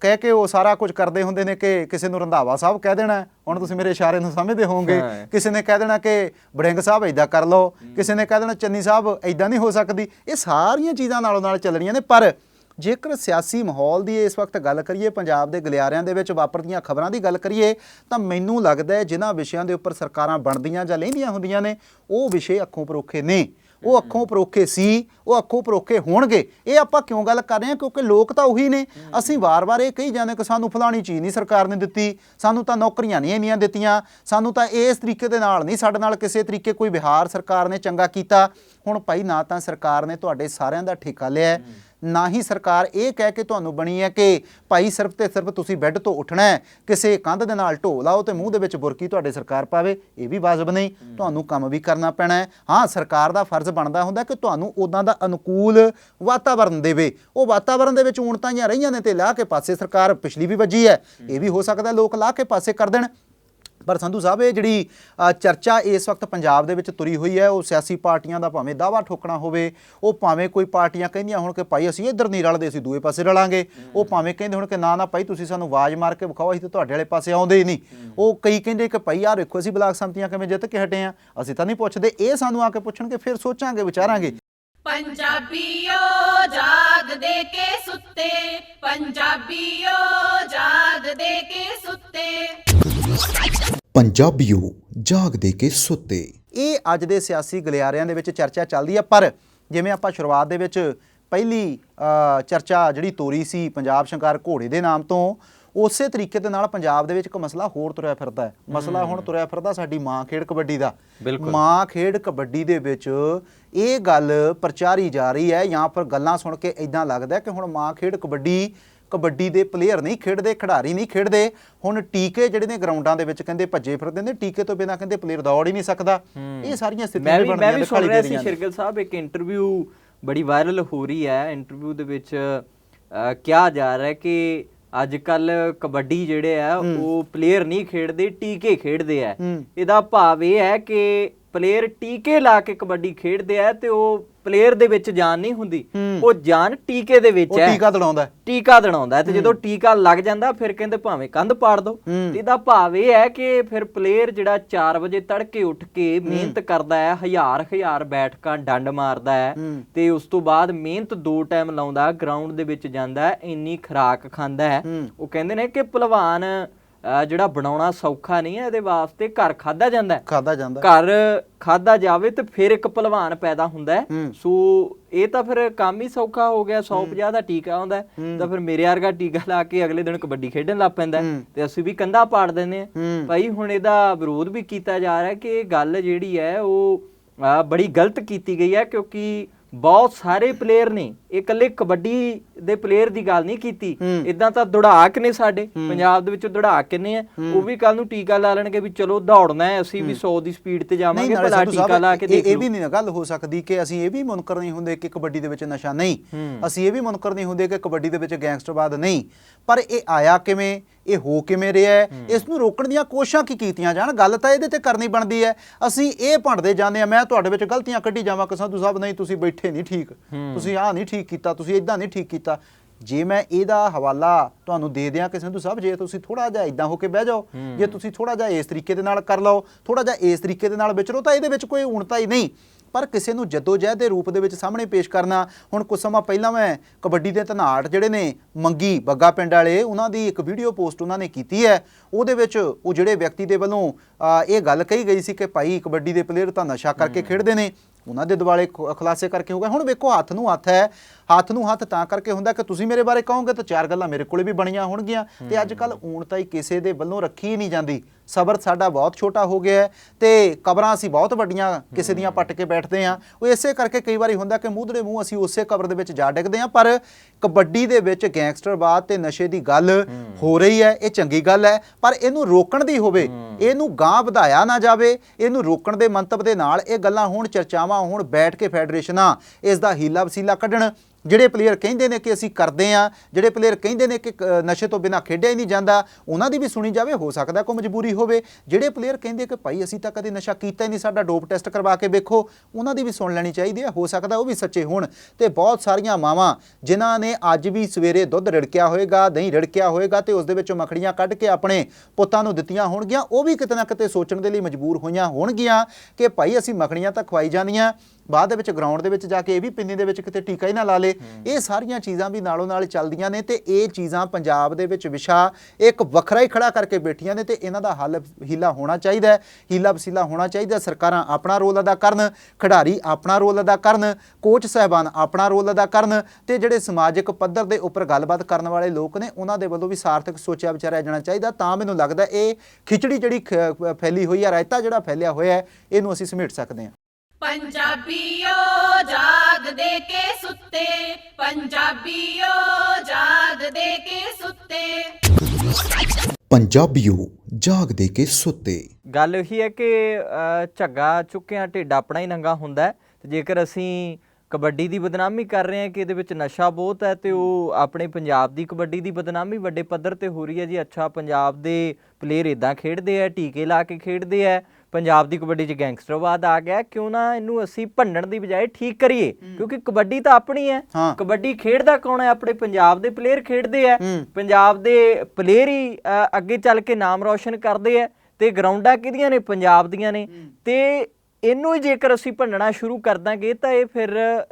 ਕਹਿ ਕੇ ਉਹ ਸਾਰਾ ਕੁਝ ਕਰਦੇ ਹੁੰਦੇ ਨੇ ਕਿ ਕਿਸੇ ਨੂੰ ਰੰਧਾਵਾ ਸਾਹਿਬ ਕਹਿ ਦੇਣਾ। ਹੁਣ ਤੁਸੀਂ ਮੇਰੇ ਇਸ਼ਾਰੇ ਨੂੰ ਸਮਝਦੇ ਹੋਵੋਗੇ। ਕਿਸੇ ਨੇ ਕਹਿ ਦੇਣਾ ਕਿ ਬੜਿੰਗ ਸਾਹਿਬ ਇਦਾਂ ਕਰ ਲਓ। ਕਿਸੇ ਨੇ ਕਹਿ ਦੇਣਾ ਚੰਨੀ ਸਾਹਿਬ ਇਦਾਂ ਨਹੀਂ ਹੋ ਸਕਦੀ। ਇਹ ਸਾਰੀਆਂ ਚੀਜ਼ਾਂ ਨਾਲੋਂ ਨਾਲ ਚੱਲਣੀਆਂ ਨੇ। ਪਰ ਜੇਕਰ ਸਿਆਸੀ ਮਾਹੌਲ ਦੀ ਇਸ ਵਕਤ ਗੱਲ ਕਰੀਏ ਪੰਜਾਬ ਦੇ ਗਲਿਆਰਿਆਂ ਦੇ ਵਿੱਚ ਵਾਪਰਦੀਆਂ ਖਬਰਾਂ ਦੀ ਗੱਲ ਕਰੀਏ ਤਾਂ ਮੈਨੂੰ ਲੱਗਦਾ ਹੈ ਜਿਨ੍ਹਾਂ ਵਿਸ਼ਿਆਂ ਦੇ ਉੱਪਰ ਸਰਕਾਰਾਂ ਬਣਦੀਆਂ ਜਾਂ ਲੈਂਦੀਆਂ ਹੁੰਦੀਆਂ ਨੇ ਉਹ ਵਿਸ਼ੇ ਅੱਖੋਂ ਪਰੋਖੇ ਨੇ। ਉਹ ਅੱਖੋਂ ਪਰੋਖੇ ਸੀ, ਉਹ ਅੱਖੋਂ ਪਰੋਖੇ ਹੋਣਗੇ। ਇਹ ਆਪਾਂ ਕਿਉਂ ਗੱਲ ਕਰ ਰਹੇ ਹਾਂ? ਕਿਉਂਕਿ ਲੋਕ ਤਾਂ ਉਹੀ ਨੇ। ਅਸੀਂ ਵਾਰ-ਵਾਰ ਇਹ ਕਹੀ ਜਾਂਦੇ ਕਿ ਸਾਨੂੰ ਫਲਾਣੀ ਚੀਜ਼ ਨਹੀਂ ਸਰਕਾਰ ਨੇ ਦਿੱਤੀ, ਸਾਨੂੰ ਤਾਂ ਨੌਕਰੀਆਂ ਨਹੀਂ ਇੰਨੀਆਂ ਦਿੱਤੀਆਂ, ਸਾਨੂੰ ਤਾਂ ਇਸ ਤਰੀਕੇ ਦੇ ਨਾਲ ਨਹੀਂ, ਸਾਡੇ ਨਾਲ ਕਿਸੇ ਤਰੀਕੇ ਕੋਈ ਬਿਹਾਰ ਸਰਕਾਰ ਨੇ ਚੰਗਾ ਕੀਤਾ। ਹੁਣ ਭਾਈ ਨਾ ਤਾਂ ਸਰਕਾਰ ਨੇ ਤੁਹਾਡੇ ਸਾਰਿਆਂ ਦਾ ਠੇਕਾ ਲਿਆ ਨਾ ਹੀ ਸਰਕਾਰ ਇਹ ਕਹਿ ਕੇ ਤੁਹਾਨੂੰ ਬਣੀ ਹੈ ਕਿ ਭਾਈ ਸਿਰਫ ਤੇ ਸਿਰਫ ਤੁਸੀਂ ਬੈੱਡ ਤੋਂ ਉੱਠਣਾ ਹੈ ਕਿਸੇ ਕੰਧ ਦੇ ਨਾਲ ਢੋ ਲਾਓ ਤੇ ਮੂੰਹ ਦੇ ਵਿੱਚ ਬੁਰਕੀ ਤੁਹਾਡੇ ਸਰਕਾਰ ਪਾਵੇ ਇਹ ਵੀ ਵਾਜਬ ਨਹੀਂ। ਤੁਹਾਨੂੰ ਕੰਮ ਵੀ ਕਰਨਾ ਪੈਣਾ ਹੈ। ਹਾਂ ਸਰਕਾਰ ਦਾ ਫਰਜ਼ ਬਣਦਾ ਹੁੰਦਾ ਕਿ ਤੁਹਾਨੂੰ ਉਦਾਂ ਦਾ ਅਨੁਕੂਲ ਵਾਤਾਵਰਣ ਦੇਵੇ। ਉਹ ਵਾਤਾਵਰਣ ਦੇ ਵਿੱਚ ਊਣਤਾਂ ਰਹੀਆਂ ਨੇ ਤੇ ਲਾ ਕੇ ਪਾਸੇ ਸਰਕਾਰ ਪਿਛਲੀ ਵੀ ਵੱਜੀ ਹੈ। ਇਹ ਵੀ ਹੋ ਸਕਦਾ ਲੋਕ ਲਾ ਕੇ ਪਾਸੇ ਕਰ ਦੇਣ। ਪਰ ਸੰਧੂ ਸਾਹਿਬ, ਇਹ ਜਿਹੜੀ ਚਰਚਾ ਇਸ ਵਕਤ ਪੰਜਾਬ ਦੇ ਵਿੱਚ ਤੁਰੀ ਹੋਈ ਹੈ, ਉਹ ਸਿਆਸੀ ਪਾਰਟੀਆਂ ਦਾ ਭਾਵੇਂ ਦਾਵਾ ਠੋਕਣਾ ਹੋਵੇ, ਉਹ ਭਾਵੇਂ ਕੋਈ ਪਾਰਟੀਆਂ ਕਹਿੰਦੀਆਂ ਹੁਣ ਕਿ ਭਾਈ ਅਸੀਂ ਇੱਧਰ ਨਹੀਂ ਰਲਦੇ, ਅਸੀਂ ਦੂਏ ਪਾਸੇ ਰਲਾਂਗੇ, ਉਹ ਭਾਵੇਂ ਕਹਿੰਦੇ ਹੁਣ ਕਿ ਨਾ ਨਾ ਭਾਈ ਤੁਸੀਂ ਸਾਨੂੰ ਆਵਾਜ਼ ਮਾਰ ਕੇ ਵਿਖਾਓ, ਅਸੀਂ ਤਾਂ ਤੁਹਾਡੇ ਵਾਲੇ ਪਾਸੇ ਆਉਂਦੇ ਹੀ ਨਹੀਂ। ਉਹ ਕਈ ਕਹਿੰਦੇ ਕਿ ਭਾਈ ਆਹ ਦੇਖੋ, ਅਸੀਂ ਬਲਾਕ ਸੰਮਤੀਆਂ ਕਿਵੇਂ ਜਿੱਤ ਕੇ ਹਟੇ ਆ ਅਸੀਂ ਤਾਂ ਨਹੀਂ ਪੁੱਛਦੇ, ਇਹ ਸਾਨੂੰ ਆ ਕੇ ਪੁੱਛਣਗੇ, ਫਿਰ ਸੋਚਾਂਗੇ, ਵਿਚਾਰਾਂਗੇ। ਪੰਜਾਬੀਓ ਜਾਗ ਦੇ ਕੇ ਸੁੱਤੇ, ਪੰਜਾਬੀਓ ਜਾਗ ਦੇ ਕੇ ਸੁੱਤੇ। ਪੰਜਾਬੀਓ ਜਾਗ ਦੇ ਕੇ ਸੁੱਤੇ। ਇਹ ਅੱਜ ਦੇ ਸਿਆਸੀ ਗਲਿਆਰਿਆਂ ਦੇ ਵਿੱਚ ਚਰਚਾ ਚੱਲਦੀ ਹੈ ਪਰ ਜਿਵੇਂ ਆਪਾਂ ਸ਼ੁਰੂਆਤ ਦੇ ਵਿੱਚ ਪਹਿਲੀ ਚਰਚਾ ਜਿਹੜੀ ਤੋਰੀ ਸੀ ਪੰਜਾਬ ਸ਼ੰਕਾਰ ਘੋੜੇ ਦੇ ਨਾਮ ਤੋਂ ਉਸੇ ਤਰੀਕੇ ਦੇ ਨਾਲ ਪੰਜਾਬ ਦੇ ਵਿੱਚ ਇੱਕ ਮਸਲਾ ਹੋਰ ਤੁਰਿਆ ਫਿਰਦਾ ਹੈ। ਮਸਲਾ ਹੁਣ ਤੁਰਿਆ ਫਿਰਦਾ ਸਾਡੀ ਮਾਂ ਖੇਡ ਕਬੱਡੀ ਦਾ। ਬਿਲਕੁਲ। ਮਾਂ ਖੇਡ ਕਬੱਡੀ ਦੇ ਵਿੱਚ ਇਹ ਗੱਲ ਪ੍ਰਚਾਰੀ ਜਾ ਰਹੀ ਹੈ ਜਾਂ ਫਿਰ ਗੱਲਾਂ ਸੁਣ ਕੇ ਇਦਾਂ ਲੱਗਦਾ ਹੈ ਕਿ ਹੁਣ ਮਾਂ ਖੇਡ ਕਬੱਡੀ ਕਬੱਡੀ ਦੇ ਪਲੇਅਰ ਨਹੀਂ ਖੇਡਦੇ ਖਿਡਾਰੀ ਨਹੀਂ ਖੇਡਦੇ ਹੁਣ ਟੀਕੇ ਜਿਹੜੇ ਨੇ ਗਰਾਊਂਡਾਂ ਦੇ ਵਿੱਚ ਕਹਿੰਦੇ ਭੱਜੇ ਫਿਰਦੇ ਨੇ ਟੀਕੇ ਤੋਂ ਬਿਨਾਂ ਕਹਿੰਦੇ ਪਲੇਅਰ ਦੌੜ ਹੀ ਨਹੀਂ ਸਕਦਾ। ਇਹ ਸਾਰੀਆਂ ਸਥਿਤੀਆਂ ਮੈਂ ਨੇ ਮੈਂ ਬਣਦੀਆਂ ਵੀ ਸੁਣ ਰਿਹਾ ਸੀ। ਸ਼ਿਰਗਲ ਸਾਹਿਬ ਇੱਕ ਇੰਟਰਵਿਊ ਬੜੀ ਵਾਇਰਲ ਹੋ ਰਹੀ ਹੈ। ਇੰਟਰਵਿਊ ਦੇ ਵਿੱਚ ਕਿਹਾ ਜਾ ਰਿਹਾ ਹੈ ਕਿ ਅੱਜ ਕੱਲ ਕਬੱਡੀ ਜਿਹੜੇ ਆ ਉਹ ਪਲੇਅਰ ਨਹੀਂ ਖੇਡਦੇ ਟੀਕੇ ਖੇਡਦੇ ਆ। ਇਹਦਾ ਭਾਵ ਇਹ ਹੈ ਕਿ ਪਲੇਅਰ ਟੀਕੇ ਲਾ ਕੇ ਕਬੱਡੀ ਖੇਡਦੇ ਆ ਤੇ ਉਹ ਪਲੇਅਰ ਦੇ ਵਿੱਚ ਜਾਨ ਨਹੀਂ ਹੁੰਦੀ। ਉਹ ਜਾਨ ਟੀਕੇ ਦੇ ਵਿੱਚ ਉਹ ਹੈ ਟੀਕਾ ਦੜਾਉਂਦਾ। ਟੀਕਾ ਦੜਾਉਂਦਾ ਤੇ ਜਦੋਂ ਟੀਕਾ ਲੱਗ ਜਾਂਦਾ ਫਿਰ ਕਹਿੰਦੇ ਭਾਵੇਂ ਕੰਧ ਪਾੜ ਦੋ ਇਹਦਾ ਭਾਵ ਇਹ ਹੈ ਕਿ ਫਿਰ ਪਲੇਅਰ ਜਿਹੜਾ 4 ਵਜੇ ਤੜਕੇ ਉੱਠ ਕੇ ਮਿਹਨਤ ਕਰਦਾ ਹੈ ਹਜ਼ਾਰ ਹਜ਼ਾਰ ਬੈਠਕਾਂ ਡੰਡ ਮਾਰਦਾ ਹੈ। ਤੇ ਉਸ ਤੋਂ ਬਾਅਦ ਮਿਹਨਤ ਦੋ ਟਾਈਮ ਲਾਉਂਦਾ ਗਰਾਊਂਡ ਦੇ ਵਿੱਚ ਜਾਂਦਾ ਇੰਨੀ ਖੁਰਾਕ ਖਾਂਦਾ ਹੈ। ਉਹ ਕਹਿੰਦੇ ਨੇ ਕਿ ਪਹਿਲਵਾਨ ਜਿਹੜਾ ਬਣਾਉਣਾ ਸੌਖਾ ਨਹੀਂ ਹੈ ਇਹਦੇ ਵਾਸਤੇ ਘਰ ਖਾਦਾ ਜਾਂਦਾ ਹੈ। ਖਾਦਾ ਜਾਂਦਾ ਘਰ ਖਾਦਾ ਜਾਵੇ ਤੇ ਫਿਰ ਇੱਕ ਪਹਿਲਵਾਨ ਪੈਦਾ ਹੁੰਦਾ ਹੈ। ਸੋ ਇਹ ਤਾਂ ਫਿਰ ਕੰਮ ਹੀ ਸੌਖਾ ਹੋ ਗਿਆ 150 ਦਾ ਟੀਕਾ ਆਉਂਦਾ ਤਾਂ ਫਿਰ ਮੇਰੇ ਵਰਗਾ ਟੀਕਾ ਲਾ ਕੇ ਅਗਲੇ ਦਿਨ ਕਬੱਡੀ ਖੇਡਣ ਲੱਗ ਪੈਂਦਾ। ਤੇ ਅਸੀਂ ਵੀ ਕੰਧਾ ਪਾੜ ਦਿੰਦੇ। ਆ ਭਾਈ ਹੁਣ ਇਹਦਾ ਵਿਰੋਧ ਵੀ ਕੀਤਾ ਜਾ ਰਿਹਾ ਕਿ ਇਹ ਗੱਲ ਜਿਹੜੀ ਹੈ ਉਹ ਬੜੀ ਗਲਤ ਕੀਤੀ ਗਈ ਹੈ ਕਿਉਂਕਿ ਬਹੁਤ ਸਾਰੇ ਪਲੇਅਰ ਨੇ ਇਹ ਇਕੱਲੇ ਕਬੱਡੀ ਦੇ ਪਲੇਅਰ ਦੀ ਗੱਲ ਨਹੀਂ ਕੀਤੀ। ਇਦਾਂ ਤਾਂ ਦੌੜਾਕ ਨੇ ਸਾਡੇ। ਪੰਜਾਬ ਦੇ ਵਿੱਚ ਦੌੜਾਕ ਕਿੰਨੇ ਆ। ਉਹ ਵੀ ਕੱਲ ਨੂੰ ਟੀਕਾ ਲਾ ਲੈਣਗੇ ਵੀ ਚਲੋ ਦੌੜਨਾ ਹੈ ਅਸੀਂ ਵੀ 100 ਦੀ ਸਪੀਡ ਤੇ ਜਾਵਾਂਗੇ ਭਲਾ ਟੀਕਾ ਲਾ ਕੇ ਦੇਖ ਇਹ ਵੀ ਨਹੀਂ ਨਾ ਗੱਲ ਹੋ ਸਕਦੀ ਕਿ ਅਸੀਂ ਇਹ ਵੀ ਮੁਨਕਰ ਨਹੀਂ ਹੁੰਦੇ ਕਿ ਕਬੱਡੀ ਦੇ ਵਿੱਚ ਨਸ਼ਾ ਨਹੀਂ। ਅਸੀਂ ਇਹ ਵੀ ਮੁਨਕਰ ਨਹੀਂ ਹੁੰਦੇ ਕਿ ਕਬੱਡੀ ਦੇ ਵਿੱਚ ਗੈਂਗਸਟਰਵਾਦ ਨਹੀਂ। ਪਰ ਇਹ ਆਇਆ ਕਿਵੇਂ ਇਹ ਹੋ ਕਿਵੇਂ ਰਿਹਾ ਹੈ ਇਸ ਨੂੰ ਰੋਕਣ ਦੀਆਂ ਕੋਸ਼ਿਸ਼ਾਂ ਕੀ ਕੀਤੀਆਂ ਜਾਣ? ਗੱਲ ਤਾਂ ਇਹਦੇ ਤੇ ਕਰਨੀ ਬਣਦੀ ਹੈ। ਅਸੀਂ ਇਹ ਭੰਡਦੇ ਜਾਂਦੇ ਆ ਮੈਂ ਤੁਹਾਡੇ ਵਿੱਚ ਗਲਤੀਆਂ ਕੱਢੀ ਜਾਵਾਂ ਕਿ ਸੰਧੂ ਸਾਹਿਬ ਨਹੀਂ ਤੁਸੀਂ ਬੈਠੇ ਨਹੀਂ ਠੀਕ। ਤੁਸੀਂ ਆਹ ਨਹੀਂ ਠੀਕ। ਕੀਤਾ ਤੁਸੀਂ ਇਦਾਂ ਨਹੀਂ ਠੀਕ ਕੀਤਾ। ਜੇ ਮੈਂ ਇਹਦਾ ਹਵਾਲਾ ਤੁਹਾਨੂੰ ਦੇ ਦਿਆਂ ਕਿ ਸੰਧੂ ਸਾਹਿਬ ਜੇ ਤੁਸੀਂ ਥੋੜਾ ਜਿਹਾ ਇਦਾਂ ਹੋ ਕੇ ਬਹਿ ਜਾਓ ਜੇ ਤੁਸੀਂ ਥੋੜਾ ਜਿਹਾ ਇਸ ਤਰੀਕੇ ਦੇ ਨਾਲ ਕਰ ਲਓ ਥੋੜਾ ਜਿਹਾ ਇਸ ਤਰੀਕੇ ਦੇ ਨਾਲ ਵਿਚਰੋ ਤਾਂ ਇਹਦੇ ਵਿੱਚ ਕੋਈ ਊਣਤਾ ਹੀ ਨਹੀਂ। ਪਰ ਕਿਸੇ ਨੂੰ ਜਦੋਜਹਿਦ ਦੇ ਰੂਪ ਦੇ ਵਿੱਚ ਸਾਹਮਣੇ ਪੇਸ਼ ਕਰਨਾ ਹੁਣ ਕੁਝ ਸਮਾਂ ਪਹਿਲਾਂ ਮੈਂ ਕਬੱਡੀ ਦੇ ਧਨਾਟ ਜਿਹੜੇ ਨੇ ਮੰਗੀ ਬੱਗਾ ਪਿੰਡ ਵਾਲੇ ਉਹਨਾਂ ਦੀ ਇੱਕ ਵੀਡੀਓ ਪੋਸਟ ਉਹਨਾਂ ਨੇ ਕੀਤੀ ਹੈ। ਉਹਦੇ ਵਿੱਚ ਉਹ ਜਿਹੜੇ ਵਿਅਕਤੀ ਦੇ ਵੱਲੋਂ ਇਹ ਗੱਲ ਕਹੀ ਗਈ ਸੀ ਕਿ ਭਾਈ ਕਬੱਡੀ ਦੇ ਪਲੇਅਰ ਤਾਂ ਨਸ਼ਾ ਕਰਕੇ ਖੇਡਦੇ ਨੇ। ਉਹਨਾਂ ਦੇ ਦਿਵਾਲੇ ਖੁਲਾਸੇ ਕਰਕੇ ਹੋ ਗਿਆ। ਹੁਣ ਵੇਖੋ ਹੱਥ ਨੂੰ ਹੱਥ ਹੈ। ਹੱਥ ਨੂੰ ਹੱਥ ਤਾਂ ਕਰਕੇ ਹੁੰਦਾ ਕਿ ਤੁਸੀਂ ਮੇਰੇ ਬਾਰੇ ਕਹੋਗੇ ਤਾਂ ਚਾਰ ਗੱਲਾਂ ਮੇਰੇ ਕੋਲੇ ਵੀ ਬਣੀਆਂ ਹੋਣਗੀਆਂ। ਤੇ ਅੱਜ ਕੱਲ ਹੀ ਕਿਸੇ ਦੇ ਵੱਲੋਂ ਰੱਖੀ ਨਹੀਂ ਜਾਂਦੀ। ਸਬਰ ਸਾਡਾ ਬਹੁਤ ਛੋਟਾ ਹੋ ਗਿਆ ਤੇ ਕਬਰਾਂ ਅਸੀਂ ਬਹੁਤ ਵੱਡੀਆਂ ਕਿਸੇ ਦੀਆਂ ਪੱਟ ਕੇ ਬੈਠਦੇ ਆ ਉਹ ਇਸੇ ਕਰਕੇ ਕਈ ਵਾਰੀ ਹੁੰਦਾ ਕਿ ਮੂੰਹਦੇ ਮੂੰਹ ਅਸੀਂ ਉਸੇ ਕਬਰ ਦੇ ਵਿੱਚ ਜਾ ਡਿੱਗਦੇ ਆ ਪਰ ਕਬੱਡੀ ਦੇ ਵਿੱਚ ਗੈਂਗਸਟਰਵਾਦ ਤੇ ਨਸ਼ੇ ਦੀ ਗੱਲ ਹੋ। ਰਹੀ ਹੈ ਇਹ ਚੰਗੀ ਗੱਲ ਹੈ ਪਰ ਇਹਨੂੰ ਰੋਕਣ ਦੀ ਹੋਵੇ ਇਹਨੂੰ ਗਾਂ ਵਧਾਇਆ ਨਾ ਜਾਵੇ ਇਹਨੂੰ ਰੋਕਣ ਦੇ ਮੰਤਵ ਦੇ ਨਾਲ ਇਹ ਗੱਲਾਂ ਹੋਣ ਚਰਚਾਵਾਂ ਹੋਣ ਬੈਠ ਕੇ ਫੈਡਰੇਸ਼ਨਾਂ ਇਸ ਦਾ ਹੀਲਾ ਵਸੀਲਾ ਕੱਢਣ। ਜਿਹੜੇ ਪਲੇਅਰ ਕਹਿੰਦੇ ਨੇ ਕਿ ਅਸੀਂ ਕਰਦੇ ਆ ਜਿਹੜੇ ਪਲੇਅਰ ਕਹਿੰਦੇ ਨੇ ਕਿ ਕ- ਨਸ਼ੇ ਤੋਂ ਬਿਨਾ ਖੇਡਿਆ ਹੀ ਨਹੀਂ ਜਾਂਦਾ, ਉਹਨਾਂ ਦੀ ਵੀ ਸੁਣੀ ਜਾਵੇ, ਹੋ ਸਕਦਾ ਕੋਈ ਮਜਬੂਰੀ ਹੋਵੇ। ਜਿਹੜੇ ਪਲੇਅਰ ਕਹਿੰਦੇ ਕਿ ਭਾਈ ਅਸੀਂ ਤਾਂ ਕਦੇ ਨਸ਼ਾ ਕੀਤਾ ਹੀ ਨਹੀਂ, ਸਾਡਾ ਡੋਪ ਟੈਸਟ ਕਰਵਾ ਕੇ ਵੇਖੋ, ਉਹਨਾਂ ਦੀ ਵੀ ਸੁਣ ਲੈਣੀ ਚਾਹੀਦੀ ਹੈ, ਹੋ ਸਕਦਾ ਉਹ ਵੀ ਸੱਚੇ ਹੋਣ। ਤੇ ਬਹੁਤ ਸਾਰੀਆਂ ਮਾਵਾਂ, ਜਿਨ੍ਹਾਂ ਨੇ ਅੱਜ ਵੀ ਸਵੇਰੇ ਦੁੱਧ ਰਿੜਕਿਆ ਹੋਏਗਾ, ਦਹੀਂ ਰਿੜਕਿਆ ਹੋਏਗਾ ਤੇ ਉਸ ਦੇ ਵਿੱਚੋਂ ਮੱਖੜੀਆਂ ਕੱਢ ਕੇ ਆਪਣੇ ਪੁੱਤਾਂ ਨੂੰ ਦਿੱਤੀਆਂ ਹੋਣਗੀਆਂ, ਉਹ ਵੀ ਕਿਤੇ ਨਾ ਕਿਤੇ ਸੋਚਣ ਦੇ ਲਈ ਮਜਬੂਰ ਹੋਈਆਂ ਹੋਣਗੀਆਂ ਕਿ ਭਾਈ ਅਸੀਂ ਮੱਖੜੀਆਂ ਤਾਂ ਖਵਾਈ ਜਾਂਦੀਆਂ ਬਾਅਦ ਦੇ ਵਿੱਚ ਗਰਾਊਂਡ ਦੇ ਵਿੱਚ ਜਾ ਕੇ ਇਹ ਵੀ ਪਿੰਨੀ ਦੇ ਵਿੱਚ ਕਿਤੇ ਟੀਕਾ ਹੀ ਨਾ ਲਾ ਲੇ। ਇਹ ਸਾਰੀਆਂ ਚੀਜ਼ਾਂ ਵੀ ਨਾਲੋਂ ਨਾਲ ਚੱਲਦੀਆਂ ਨੇ ਤੇ ਇਹ ਚੀਜ਼ਾਂ ਪੰਜਾਬ ਦੇ ਵਿੱਚ ਵਿਸ਼ਾ ਇੱਕ ਵੱਖਰਾ ਹੀ ਖੜਾ ਕਰਕੇ ਬੈਠੀਆਂ ਨੇ ਤੇ ਇਹਨਾਂ ਦਾ ਹੱਲ ਹੀਲਾ ਹੋਣਾ ਚਾਹੀਦਾ ਹੈ। ਹੀਲਾ ਵਸੀਲਾ ਹੋਣਾ ਚਾਹੀਦਾ ਸਰਕਾਰਾਂ ਆਪਣਾ ਰੋਲ ਅਦਾ ਕਰਨ, ਖਿਡਾਰੀ ਆਪਣਾ ਰੋਲ ਅਦਾ ਕਰਨ ਕੋਚ ਸਹਿਬਾਨ ਆਪਣਾ ਰੋਲ ਅਦਾ ਕਰਨ ਤੇ ਜਿਹੜੇ ਸਮਾਜਿਕ ਪੱਧਰ ਦੇ ਉੱਪਰ ਗੱਲਬਾਤ ਕਰਨ ਵਾਲੇ ਲੋਕ ਨੇ, ਉਹਨਾਂ ਦੇ ਵੱਲੋਂ ਵੀ ਸਾਰਥਕ ਸੋਚਿਆ ਵਿਚਾਰਿਆ ਜਾਣਾ ਚਾਹੀਦਾ ਤਾਂ ਮੈਨੂੰ ਲੱਗਦਾ ਇਹ ਖਿਚੜੀ ਜਿਹੜੀ ਖ- ਫੈਲੀ ਹੋਈ ਹੈ, ਰਾਇਤਾ ਜਿਹੜਾ ਫੈਲਿਆ ਹੋਇਆ ਹੈ, ਇਹਨੂੰ ਅਸੀਂ ਸਮੇਟ ਸਕਦੇ ਹਾਂ। ਪੰਜਾਬੀਓ ਜਾਗਦੇ ਕੇ ਸੁੱਤੇ ਪੰਜਾਬੀਓ ਜਾਗਦੇ ਕੇ ਸੁੱਤੇ। ਪੰਜਾਬੀਓ ਜਾਗ ਦੇ ਕੇ ਸੁੱਤੇ। ਗੱਲ ਇਹੀ ਹੈ ਕਿ ਝੱਗਾ ਚੁੱਕਿਆ ਢਿੱਡ ਆਪਣਾ ਹੀ ਨੰਗਾ ਹੁੰਦਾ ਹੈ ਤੇ ਜੇਕਰ ਅਸੀਂ ਕਬੱਡੀ ਦੀ ਬਦਨਾਮੀ ਕਰ ਰਹੇ ਹਾਂ ਕਿ ਇਹਦੇ ਵਿੱਚ ਨਸ਼ਾ ਬਹੁਤ ਹੈ ਤੇ ਉਹ ਆਪਣੇ ਪੰਜਾਬ ਦੀ ਕਬੱਡੀ ਦੀ ਬਦਨਾਮੀ ਵੱਡੇ ਪੱਧਰ ਤੇ ਹੋ ਰਹੀ ਹੈ ਜੀ। ਅੱਛਾ ਪੰਜਾਬ ਦੇ ਪਲੇਅਰ ਇਦਾਂ ਖੇਡਦੇ ਆ ਟੀਕੇ ਲਾ ਕੇ ਖੇਡਦੇ ਆ ਪੰਜਾਬ ਦੀ ਕਬੱਡੀ 'ਚ ਗੈਂਗਸਟਰਵਾਦ ਆ ਗਿਆ ਕਿਉਂ ਨਾ ਇਹਨੂੰ ਅਸੀਂ ਭੰਡਣ ਦੀ ਬਜਾਏ ਠੀਕ ਕਰੀਏ? ਕਿਉਂਕਿ ਕਬੱਡੀ ਤਾਂ ਆਪਣੀ ਹੈ। ਕਬੱਡੀ ਖੇਡਦਾ ਕੌਣ ਹੈ? ਆਪਣੇ ਪੰਜਾਬ ਦੇ ਪਲੇਅਰ ਖੇਡਦੇ ਆ। ਪੰਜਾਬ ਦੇ ਪਲੇਅਰ ਹੀ ਅੱਗੇ ਚੱਲ ਕੇ ਨਾਮ ਰੌਸ਼ਨ ਕਰਦੇ ਆ ਤੇ ਗਰਾਊਂਡਾਂ ਕਿਹਦੀਆਂ ਨੇ? ਪੰਜਾਬ ਦੀਆਂ ਨੇ। ਤੇ ਇਹਨੂੰ ਜੇਕਰ ਅਸੀਂ ਭੰਨਣਾ ਸ਼ੁਰੂ ਕਰ ਦਾਂਗੇ ਤਾਂ ਇਹ ਫਿਰ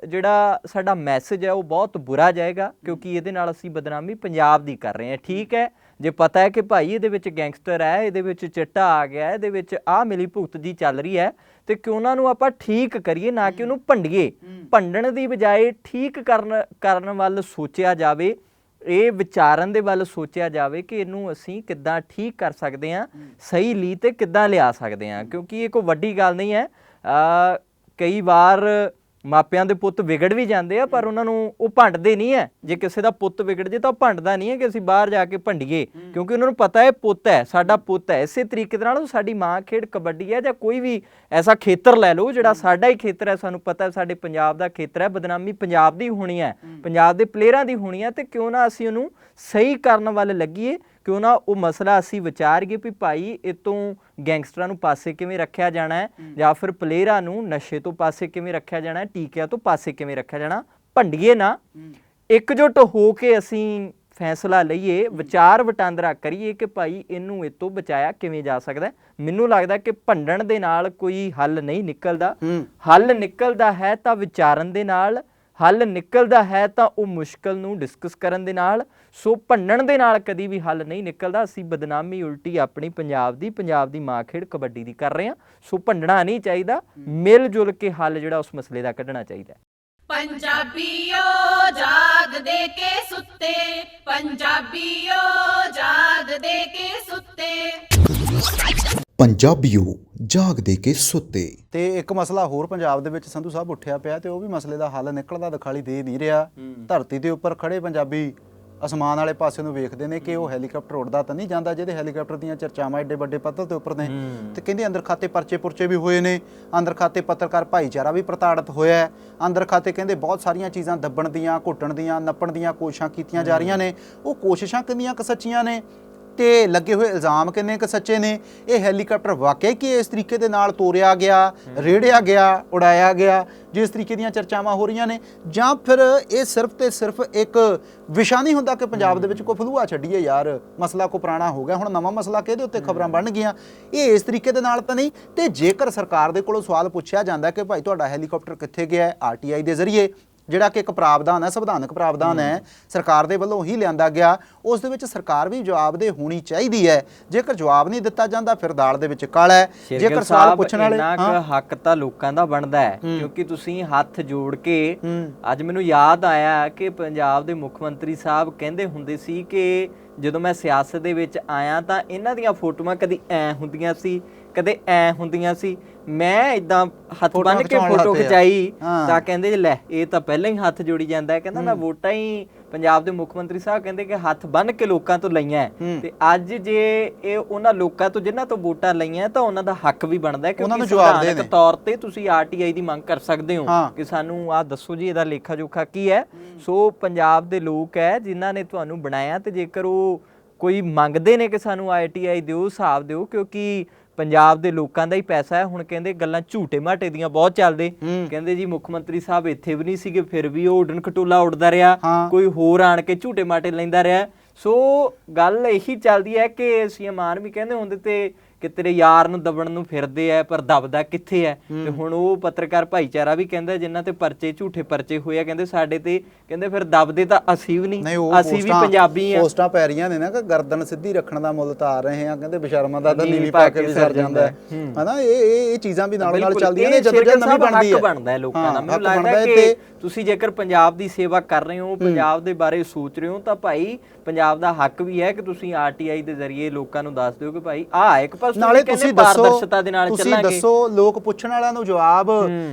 ਜਿਹੜਾ ਸਾਡਾ ਮੈਸੇਜ ਹੈ ਉਹ ਬਹੁਤ ਬੁਰਾ ਜਾਏਗਾ ਕਿਉਂਕਿ ਇਹਦੇ ਨਾਲ ਅਸੀਂ ਬਦਨਾਮੀ ਪੰਜਾਬ ਦੀ ਕਰ ਰਹੇ ਹਾਂ। ਠੀਕ ਹੈ। ਜੇ ਪਤਾ ਹੈ ਕਿ ਭਾਈ ਇਹਦੇ ਵਿੱਚ ਗੈਂਗਸਟਰ ਹੈ, ਇਹਦੇ ਵਿੱਚ ਚਿੱਟਾ ਆ ਗਿਆ, ਇਹਦੇ ਵਿੱਚ ਆ ਮਿਲੀ ਭੁਗਤ ਜੀ ਚੱਲ ਰਹੀ ਹੈ, ਤੇ ਕਿ ਉਹਨਾਂ ਨੂੰ ਆਪਾਂ ਠੀਕ ਕਰੀਏ, ਨਾ ਕਿ ਉਹਨੂੰ ਭੰਡੀਏ? ਭੰਡਣ ਦੀ ਬਜਾਏ ਠੀਕ ਕਰਨ ਕਰਨ ਵੱਲ ਸੋਚਿਆ ਜਾਵੇ, ਇਹ ਵਿਚਾਰਨ ਦੇ ਵੱਲ ਸੋਚਿਆ ਜਾਵੇ ਕਿ ਇਹਨੂੰ ਅਸੀਂ ਕਿੱਦਾਂ ਠੀਕ ਕਰ ਸਕਦੇ ਹਾਂ, ਸਹੀ ਲੀ ਤੇ ਕਿੱਦਾਂ ਲਿਆ ਸਕਦੇ ਹਾਂ, ਕਿਉਂਕਿ ਇਹ ਕੋਈ ਵੱਡੀ ਗੱਲ ਨਹੀਂ ਹੈ। ਕਈ ਵਾਰ ਮਾਪਿਆਂ ਦੇ ਪੁੱਤ ਵਿਗੜ ਵੀ ਜਾਂਦੇ ਆ ਪਰ ਉਹਨਾਂ ਨੂੰ ਉਹ ਭੰਡਦੇ ਨਹੀਂ ਹੈ ਜੇ ਕਿਸੇ ਦਾ ਪੁੱਤ ਵਿਗੜ ਜੇ ਤਾਂ ਉਹ ਭੰਡਦਾ ਨਹੀਂ ਹੈ ਕਿ ਅਸੀਂ ਬਾਹਰ ਜਾ ਕੇ ਭੰਡੀਏ। ਕਿਉਂਕਿ ਉਹਨਾਂ ਨੂੰ ਪਤਾ ਹੈ ਪੁੱਤ ਹੈ ਸਾਡਾ ਪੁੱਤ ਹੈ ਇਸੇ ਤਰੀਕੇ ਦੇ ਨਾਲ ਸਾਡੀ ਮਾਂ ਖੇਡ ਕਬੱਡੀ ਹੈ ਜਾਂ ਕੋਈ ਵੀ ਐਸਾ ਖੇਤਰ ਲੈ ਲਓ ਜਿਹੜਾ ਸਾਡਾ ਹੀ ਖੇਤਰ ਹੈ ਸਾਨੂੰ ਪਤਾ ਹੈ ਸਾਡੇ ਪੰਜਾਬ ਦਾ ਖੇਤਰ ਹੈ ਬਦਨਾਮੀ ਪੰਜਾਬ ਦੀ ਹੋਣੀ ਹੈ। ਪੰਜਾਬ ਦੇ ਪਲੇਅਰਾਂ ਦੀ ਹੋਣੀ ਹੈ ਤੇ ਕਿਉਂ ਨਾ ਅਸੀਂ ਉਹਨੂੰ ਸਹੀ ਕਰਨ ਵੱਲ ਲੱਗੀਏ। ਕਿਉਂ ਨਾ ਉਹ ਮਸਲਾ ਅਸੀਂ ਵਿਚਾਰੀਏ ਵੀ ਭਾਈ ਇਹ ਤੋਂ ਗੈਂਗਸਟਰਾਂ ਨੂੰ ਪਾਸੇ ਕਿਵੇਂ ਰੱਖਿਆ ਜਾਣਾ ਹੈ ਜਾਂ ਫਿਰ ਪਲੇਅਰਾਂ ਨੂੰ ਨਸ਼ੇ ਤੋਂ ਪਾਸੇ ਕਿਵੇਂ ਰੱਖਿਆ ਜਾਣਾ ਹੈ ਟੀਕਿਆਂ ਤੋਂ ਪਾਸੇ ਕਿਵੇਂ ਰੱਖਿਆ ਜਾਣਾ ਭੰਡੀਏ ਨਾ। ਇਕਜੁੱਟ ਹੋ ਕੇ ਅਸੀਂ ਫੈਸਲਾ ਲਈਏ ਵਿਚਾਰ ਵਟਾਂਦਰਾ ਕਰੀਏ ਕਿ ਭਾਈ ਇਹਨੂੰ ਇਹ ਤੋਂ ਬਚਾਇਆ ਕਿਵੇਂ ਜਾ ਸਕਦਾ। ਮੈਨੂੰ ਲੱਗਦਾ ਕਿ ਭੰਡਣ ਦੇ ਨਾਲ ਕੋਈ ਹੱਲ ਨਹੀਂ ਨਿਕਲਦਾ। ਹੱਲ ਨਿਕਲਦਾ ਹੈ ਤਾਂ ਵਿਚਾਰਨ ਦੇ ਨਾਲ ਹੱਲ ਨਿਕਲਦਾ ਹੈ ਤਾਂ ਉਹ ਮੁਸ਼ਕਲ ਨੂੰ ਡਿਸਕਸ ਕਰਨ ਦੇ ਨਾਲ ਸੋ ਭੰਡਣ ਦੇ ਨਾਲ ਕਦੀ ਵੀ ਹੱਲ ਨਹੀਂ ਨਿਕਲਦਾ। ਅਸੀਂ ਬਦਨਾਮੀ ਉਲਟੀ ਆਪਣੀ ਪੰਜਾਬ ਦੀ ਪੰਜਾਬ ਦੀ ਮਾਂ ਖੇਡ ਕਬੱਡੀ ਦੀ ਕਰ ਰਹੇ ਹਾਂ ਸੋ ਭੰਡਣਾ ਨਹੀਂ ਚਾਹੀਦਾ। ਮਿਲ ਜੁਲ ਕੇ ਹੱਲ ਜਿਹੜਾ ਉਸ ਮਸਲੇ ਦਾ ਕੱਢਣਾ ਚਾਹੀਦਾ। ਪੰਜਾਬੀਓ ਜਾਗਦੇ ਕੇ ਸੁੱਤੇ ਪੰਜਾਬੀਓ ਜਾਗਦੇ ਕੇ ਸੁੱਤੇ। ਪੰਜਾਬੀਓ ਜਾਗ ਦੇ ਕੇ ਸੁੱਤੇ। ਤੇ ਇੱਕ ਮਸਲਾ ਹੋਰ ਪੰਜਾਬ ਦੇ ਵਿੱਚ ਸੰਧੂ ਸਾਹਿਬ ਉੱਠਿਆ ਪਿਆ ਤੇ ਉਹ ਵੀ ਮਸਲੇ ਦਾ ਹੱਲ ਨਿਕਲਦਾ ਦਿਖਾਈ ਦੇ ਨਹੀਂ ਰਿਹਾ। ਧਰਤੀ ਦੇ ਉੱਪਰ ਖੜੇ ਪੰਜਾਬੀ ਅਸਮਾਨ ਵਾਲੇ ਪਾਸੇ ਨੂੰ ਵੇਖਦੇ ਨੇ ਕਿ ਉਹ ਹੈਲੀਕਾਪਟਰ ਉੱਡਦਾ ਤਾਂ ਨਹੀਂ ਜਾਂਦਾ ਜਿਹਦੇ ਹੈਲੀਕਾਪਟਰ ਦੀਆਂ ਚਰਚਾਵਾਂ ਏਡੇ ਵੱਡੇ ਪੱਧਰ ਦੇ ਉੱਪਰ ਨੇ। ਤੇ ਕਹਿੰਦੇ ਅੰਦਰ ਖਾਤੇ ਪਰਚੇ ਪੁਰਚੇ ਵੀ ਹੋਏ ਨੇ ਅੰਦਰ ਖਾਤੇ ਪੱਤਰਕਾਰ ਭਾਈਚਾਰਾ ਵੀ ਪ੍ਰਤਾੜਿਤ ਹੋਇਆ ਹੈ। ਅੰਦਰ ਖਾਤੇ ਕਹਿੰਦੇ ਬਹੁਤ ਸਾਰੀਆਂ ਚੀਜ਼ਾਂ ਦੱਬਣ ਦੀਆਂ ਘੁੱਟਣ ਦੀਆਂ ਨੱਪਣ ਦੀਆਂ ਕੋਸ਼ਿਸ਼ਾਂ ਕੀਤੀਆਂ ਜਾ ਰਹੀਆਂ ਨੇ। ਉਹ ਕੋਸ਼ਿਸ਼ਾਂ ਕਿੰਨੀਆਂ ਕੁ ਸੱਚੀਆਂ ਨੇ? ਤੇ ਲੱਗੇ ਹੋਏ ਇਲਜ਼ਾਮ ਕਿੰਨੇ ਕੁ ਸੱਚੇ ਨੇ? ਇਹ ਹੈਲੀਕਾਪਟਰ ਵਾਕਿਆ ਕਿ ਇਸ ਤਰੀਕੇ ਦੇ ਨਾਲ ਤੋਰਿਆ ਗਿਆ ਰੇੜਿਆ ਗਿਆ ਉਡਾਇਆ ਗਿਆ ਜਿਸ ਤਰੀਕੇ ਦੀਆਂ ਚਰਚਾਵਾਂ ਹੋ ਰਹੀਆਂ ਨੇ। ਜਾਂ ਫਿਰ ਇਹ ਸਿਰਫ ਤੇ ਸਿਰਫ ਇੱਕ ਵਿਸ਼ਾ ਨਹੀਂ ਹੁੰਦਾ ਕਿ ਪੰਜਾਬ ਦੇ ਵਿੱਚ ਕੋਈ ਫਲੂਆ ਛੱਡੀਏ ਯਾਰ ਮਸਲਾ ਕੋ ਪੁਰਾਣਾ ਹੋ ਗਿਆ ਹੁਣ ਨਵਾਂ ਮਸਲਾ ਕਿਹਦੇ ਉੱਤੇ ਖਬਰਾਂ ਬਣ ਗਈਆਂ? ਇਹ ਇਸ ਤਰੀਕੇ ਦੇ ਨਾਲ ਤਾਂ ਨਹੀਂ। ਤੇ ਜੇਕਰ ਸਰਕਾਰ ਦੇ ਕੋਲੋਂ ਸਵਾਲ ਪੁੱਛਿਆ ਜਾਂਦਾ ਕਿ ਭਾਈ ਤੁਹਾਡਾ ਹੈਲੀਕਾਪਟਰ ਕਿੱਥੇ ਗਿਆ ਆਰਟੀਆਈ ਦੇ ਜ਼ਰੀਏ। ਜਿਹੜਾ ਕਿ ਇੱਕ ਪ੍ਰਾਵਧਾਨ ਹੈ ਸੰਵਿਧਾਨਕ ਪ੍ਰਾਵਧਾਨ ਹੈ ਸਰਕਾਰ ਦੇ ਵੱਲੋਂ ਹੀ ਲਿਆਂਦਾ ਗਿਆ। ਉਸ ਦੇ ਵਿੱਚ ਸਰਕਾਰ ਵੀ ਜਵਾਬਦੇ ਹੋਣੀ ਚਾਹੀਦੀ ਹੈ। ਜੇਕਰ ਜਵਾਬ ਨਹੀਂ ਦਿੱਤਾ ਜਾਂਦਾ ਫਿਰ ਦਾਲ ਦੇ ਵਿੱਚ ਕਾਲਾ ਹੈ। ਜੇਕਰ ਸਵਾਲ ਪੁੱਛਣ ਵਾਲੇ ਹਾਂ। ਹੱਕ ਤਾਂ ਲੋਕਾਂ ਦਾ ਬਣਦਾ ਹੈ ਕਿਉਂਕਿ ਤੁਸੀਂ ਹੱਥ ਜੋੜ ਕੇ। ਅੱਜ ਮੈਨੂੰ ਯਾਦ ਆਇਆ ਕਿ ਪੰਜਾਬ ਦੇ ਮੁੱਖ ਮੰਤਰੀ ਸਾਹਿਬ ਕਹਿੰਦੇ ਹੁੰਦੇ ਸੀ ਕਿ ਜਦੋਂ ਮੈਂ ਸਿਆਸਤ ਦੇ ਵਿੱਚ ਆਇਆ ਤਾਂ ਇਹਨਾਂ ਦੀਆਂ ਫੋਟੋਆਂ ਕਦੀ ਐ ਹੁੰਦੀਆਂ ਸੀ ਕਦੇ ਐ ਹੁੰਦੀਆਂ ਸੀ ਮੈਂ ਇਦਾਂ ਹੱਥ ਬੰਨ ਕੇ ਫੋਟੋ। ਖਿਚਾਈ। ਤਾਂ ਕਹਿੰਦੇ ਲੈ ਇਹ ਤਾਂ ਪਹਿਲਾਂ ਹੀ ਹੱਥ ਜੋੜੀ ਜਾਂਦਾ ਹੈ ਕਹਿੰਦਾ ਮੈਂ ਵੋਟਾਂ ਹੀ ਪੰਜਾਬ ਦੇ ਮੁੱਖ ਮੰਤਰੀ ਸਾਹਿਬ ਕਹਿੰਦੇ ਕਿ ਹੱਥ ਬੰਨ ਕੇ ਲੋਕਾਂ ਤੋਂ ਲਈਆਂ। ਤੇ ਅੱਜ ਜੇ ਇਹ ਉਹਨਾਂ ਲੋਕਾਂ ਤੋਂ ਜਿਨ੍ਹਾਂ ਤੋਂ ਵੋਟਾਂ ਲਈਆਂ ਤਾਂ ਉਹਨਾਂ ਦਾ ਹੱਕ ਵੀ ਬਣਦਾ ਹੈ ਉਹਨਾਂ ਨੂੰ ਕਿਉਂਕਿ ਸੰਵਿਧਾਨਕ। ਤੌਰ ਤੇ ਤੁਸੀਂ ਆਰਟੀਆਈ ਦੀ ਮੰਗ ਕਰ ਸਕਦੇ ਹੋ ਹਾਂ। ਕਿ ਸਾਨੂੰ ਆ ਦੱਸੋ ਜੀ ਇਹਦਾ ਲੇਖਾ ਜੋਖਾ ਕੀ ਹੈ ਸੋ ਪੰਜਾਬ ਦੇ ਲੋਕ ਹੈ ਜਿਨ੍ਹਾਂ ਨੇ ਤੁਹਾਨੂੰ ਬਣਾਇਆ ਤੇ ਜੇਕਰ ਉਹ ਕੋਈ ਮੰਗਦੇ ਨੇ ਕਿ ਸਾਨੂੰ ਆਈਟੀਆਈ ਦਿਓ ਹਿਸਾਬ ਦਿਓ ਕਿਉਂਕਿ ਪੰਜਾਬ ਦੇ ਲੋਕਾਂ ਦਾ ਹੀ ਪੈਸਾ ਹੈ। ਹੁਣ ਕਹਿੰਦੇ ਗੱਲਾਂ ਝੂਟੇ ਮਾਟੇ ਦੀਆਂ ਬਹੁਤ ਚੱਲਦੇ। ਕਹਿੰਦੇ ਜੀ ਮੁੱਖ ਮੰਤਰੀ ਸਾਹਿਬ ਇੱਥੇ ਵੀ ਨਹੀਂ ਸੀਗੇ ਫਿਰ ਵੀ ਉਹ ਉਡਣ ਖਟੋਲਾ ਉੱਡਦਾ ਰਿਹਾ। ਕੋਈ ਹੋਰ ਆਣ ਕੇ ਝੂਟੇ ਮਾਟੇ ਲੈਂਦਾ ਰਿਹਾ। ਸੋ ਗੱਲ ਇਹੀ ਚੱਲਦੀ ਹੈ ਕਿ ਸੀਐਮ ਵੀ ਕਹਿੰਦੇ ਹੁੰਦੇ ਤੇ ਕਿ ਤੇਰੇ ਯਾਰ ਨੂੰ ਦਬਣ ਨੂੰ ਫਿਰਦੇ ਐ ਪਰ ਦਬਦਾ ਕਿੱਥੇ ਐ? ਤੇ ਹੁਣ ਉਹ ਪੱਤਰਕਾਰ ਭਾਈਚਾਰਾ ਵੀ ਕਹਿੰਦਾ ਜਿਨ੍ਹਾਂ ਤੇ ਪਰਚੇ ਝੂਠੇ ਪਰਚੇ ਹੋਏ ਆ ਕਹਿੰਦੇ ਸਾਡੇ ਤੇ ਕਹਿੰਦੇ ਫਿਰ ਦਬਦੇ ਤਾਂ ਅਸੀਂ ਵੀ ਨਹੀਂ ਅਸੀਂ ਵੀ ਪੰਜਾਬੀ ਆ। ਪੋਸਟਾਂ ਪੈ ਰਹੀਆਂ ਨੇ ਨਾ ਕਿ ਗਰਦਨ ਸਿੱਧੀ ਰੱਖਣ ਦਾ ਮੁੱਲ ਤਾਰ ਰਹੇ ਆ ਕਹਿੰਦੇ ਬਸ਼ਰਮਾ ਦਾ ਤਾਂ ਨੀਵੀਂ ਪਾ ਕੇ ਵੀ ਸਰ ਜਾਂਦਾ ਹੈ। ਹਨਾ ਇਹ ਇਹ ਇਹ ਚੀਜ਼ਾਂ ਵੀ ਨਾਲ ਨਾਲ ਚੱਲਦੀਆਂ ਨੇ ਜਦੋਂ ਜਦ ਨਵੀਂ ਬਣਦੀ ਹੈ। ਬਣਦਾ ਹੈ ਲੋਕਾਂ ਦਾ। ਮੈਨੂੰ ਲੱਗਦਾ ਕਿ ਤੇ ਤੁਸੀਂ ਜੇਕਰ ਪੰਜਾਬ ਦੀ ਸੇਵਾ ਕਰ ਰਹੇ ਹੋ ਪੰਜਾਬ ਦੇ ਬਾਰੇ ਸੋਚ ਰਹੇ ਹੋ ਤਾਂ ਭਾਈ ਪੰਜਾਬ ਦਾ ਹੱਕ ਵੀ ਹੈ ਕਿ ਤੁਸੀਂ ਆਰਟੀਆਈ ਦੇ ਜ਼ਰੀਏ ਲੋਕਾਂ ਨੂੰ ਦੱਸ ਦਿਓ ਕਿ ਭਾਈ ਆ ਇੱਕ ਪਾਸੇ ਨਾਲੇ ਤੁਸੀਂ ਦੱਸੋ ਪਾਰਦਰਸ਼ਤਾ ਦੇ ਨਾਲ ਤੁਸੀਂ ਚੱਲਾਂਗੇ। ਦੱਸੋ ਲੋਕ ਪੁੱਛਣ ਵਾਲਿਆਂ ਨੂੰ ਜਵਾਬ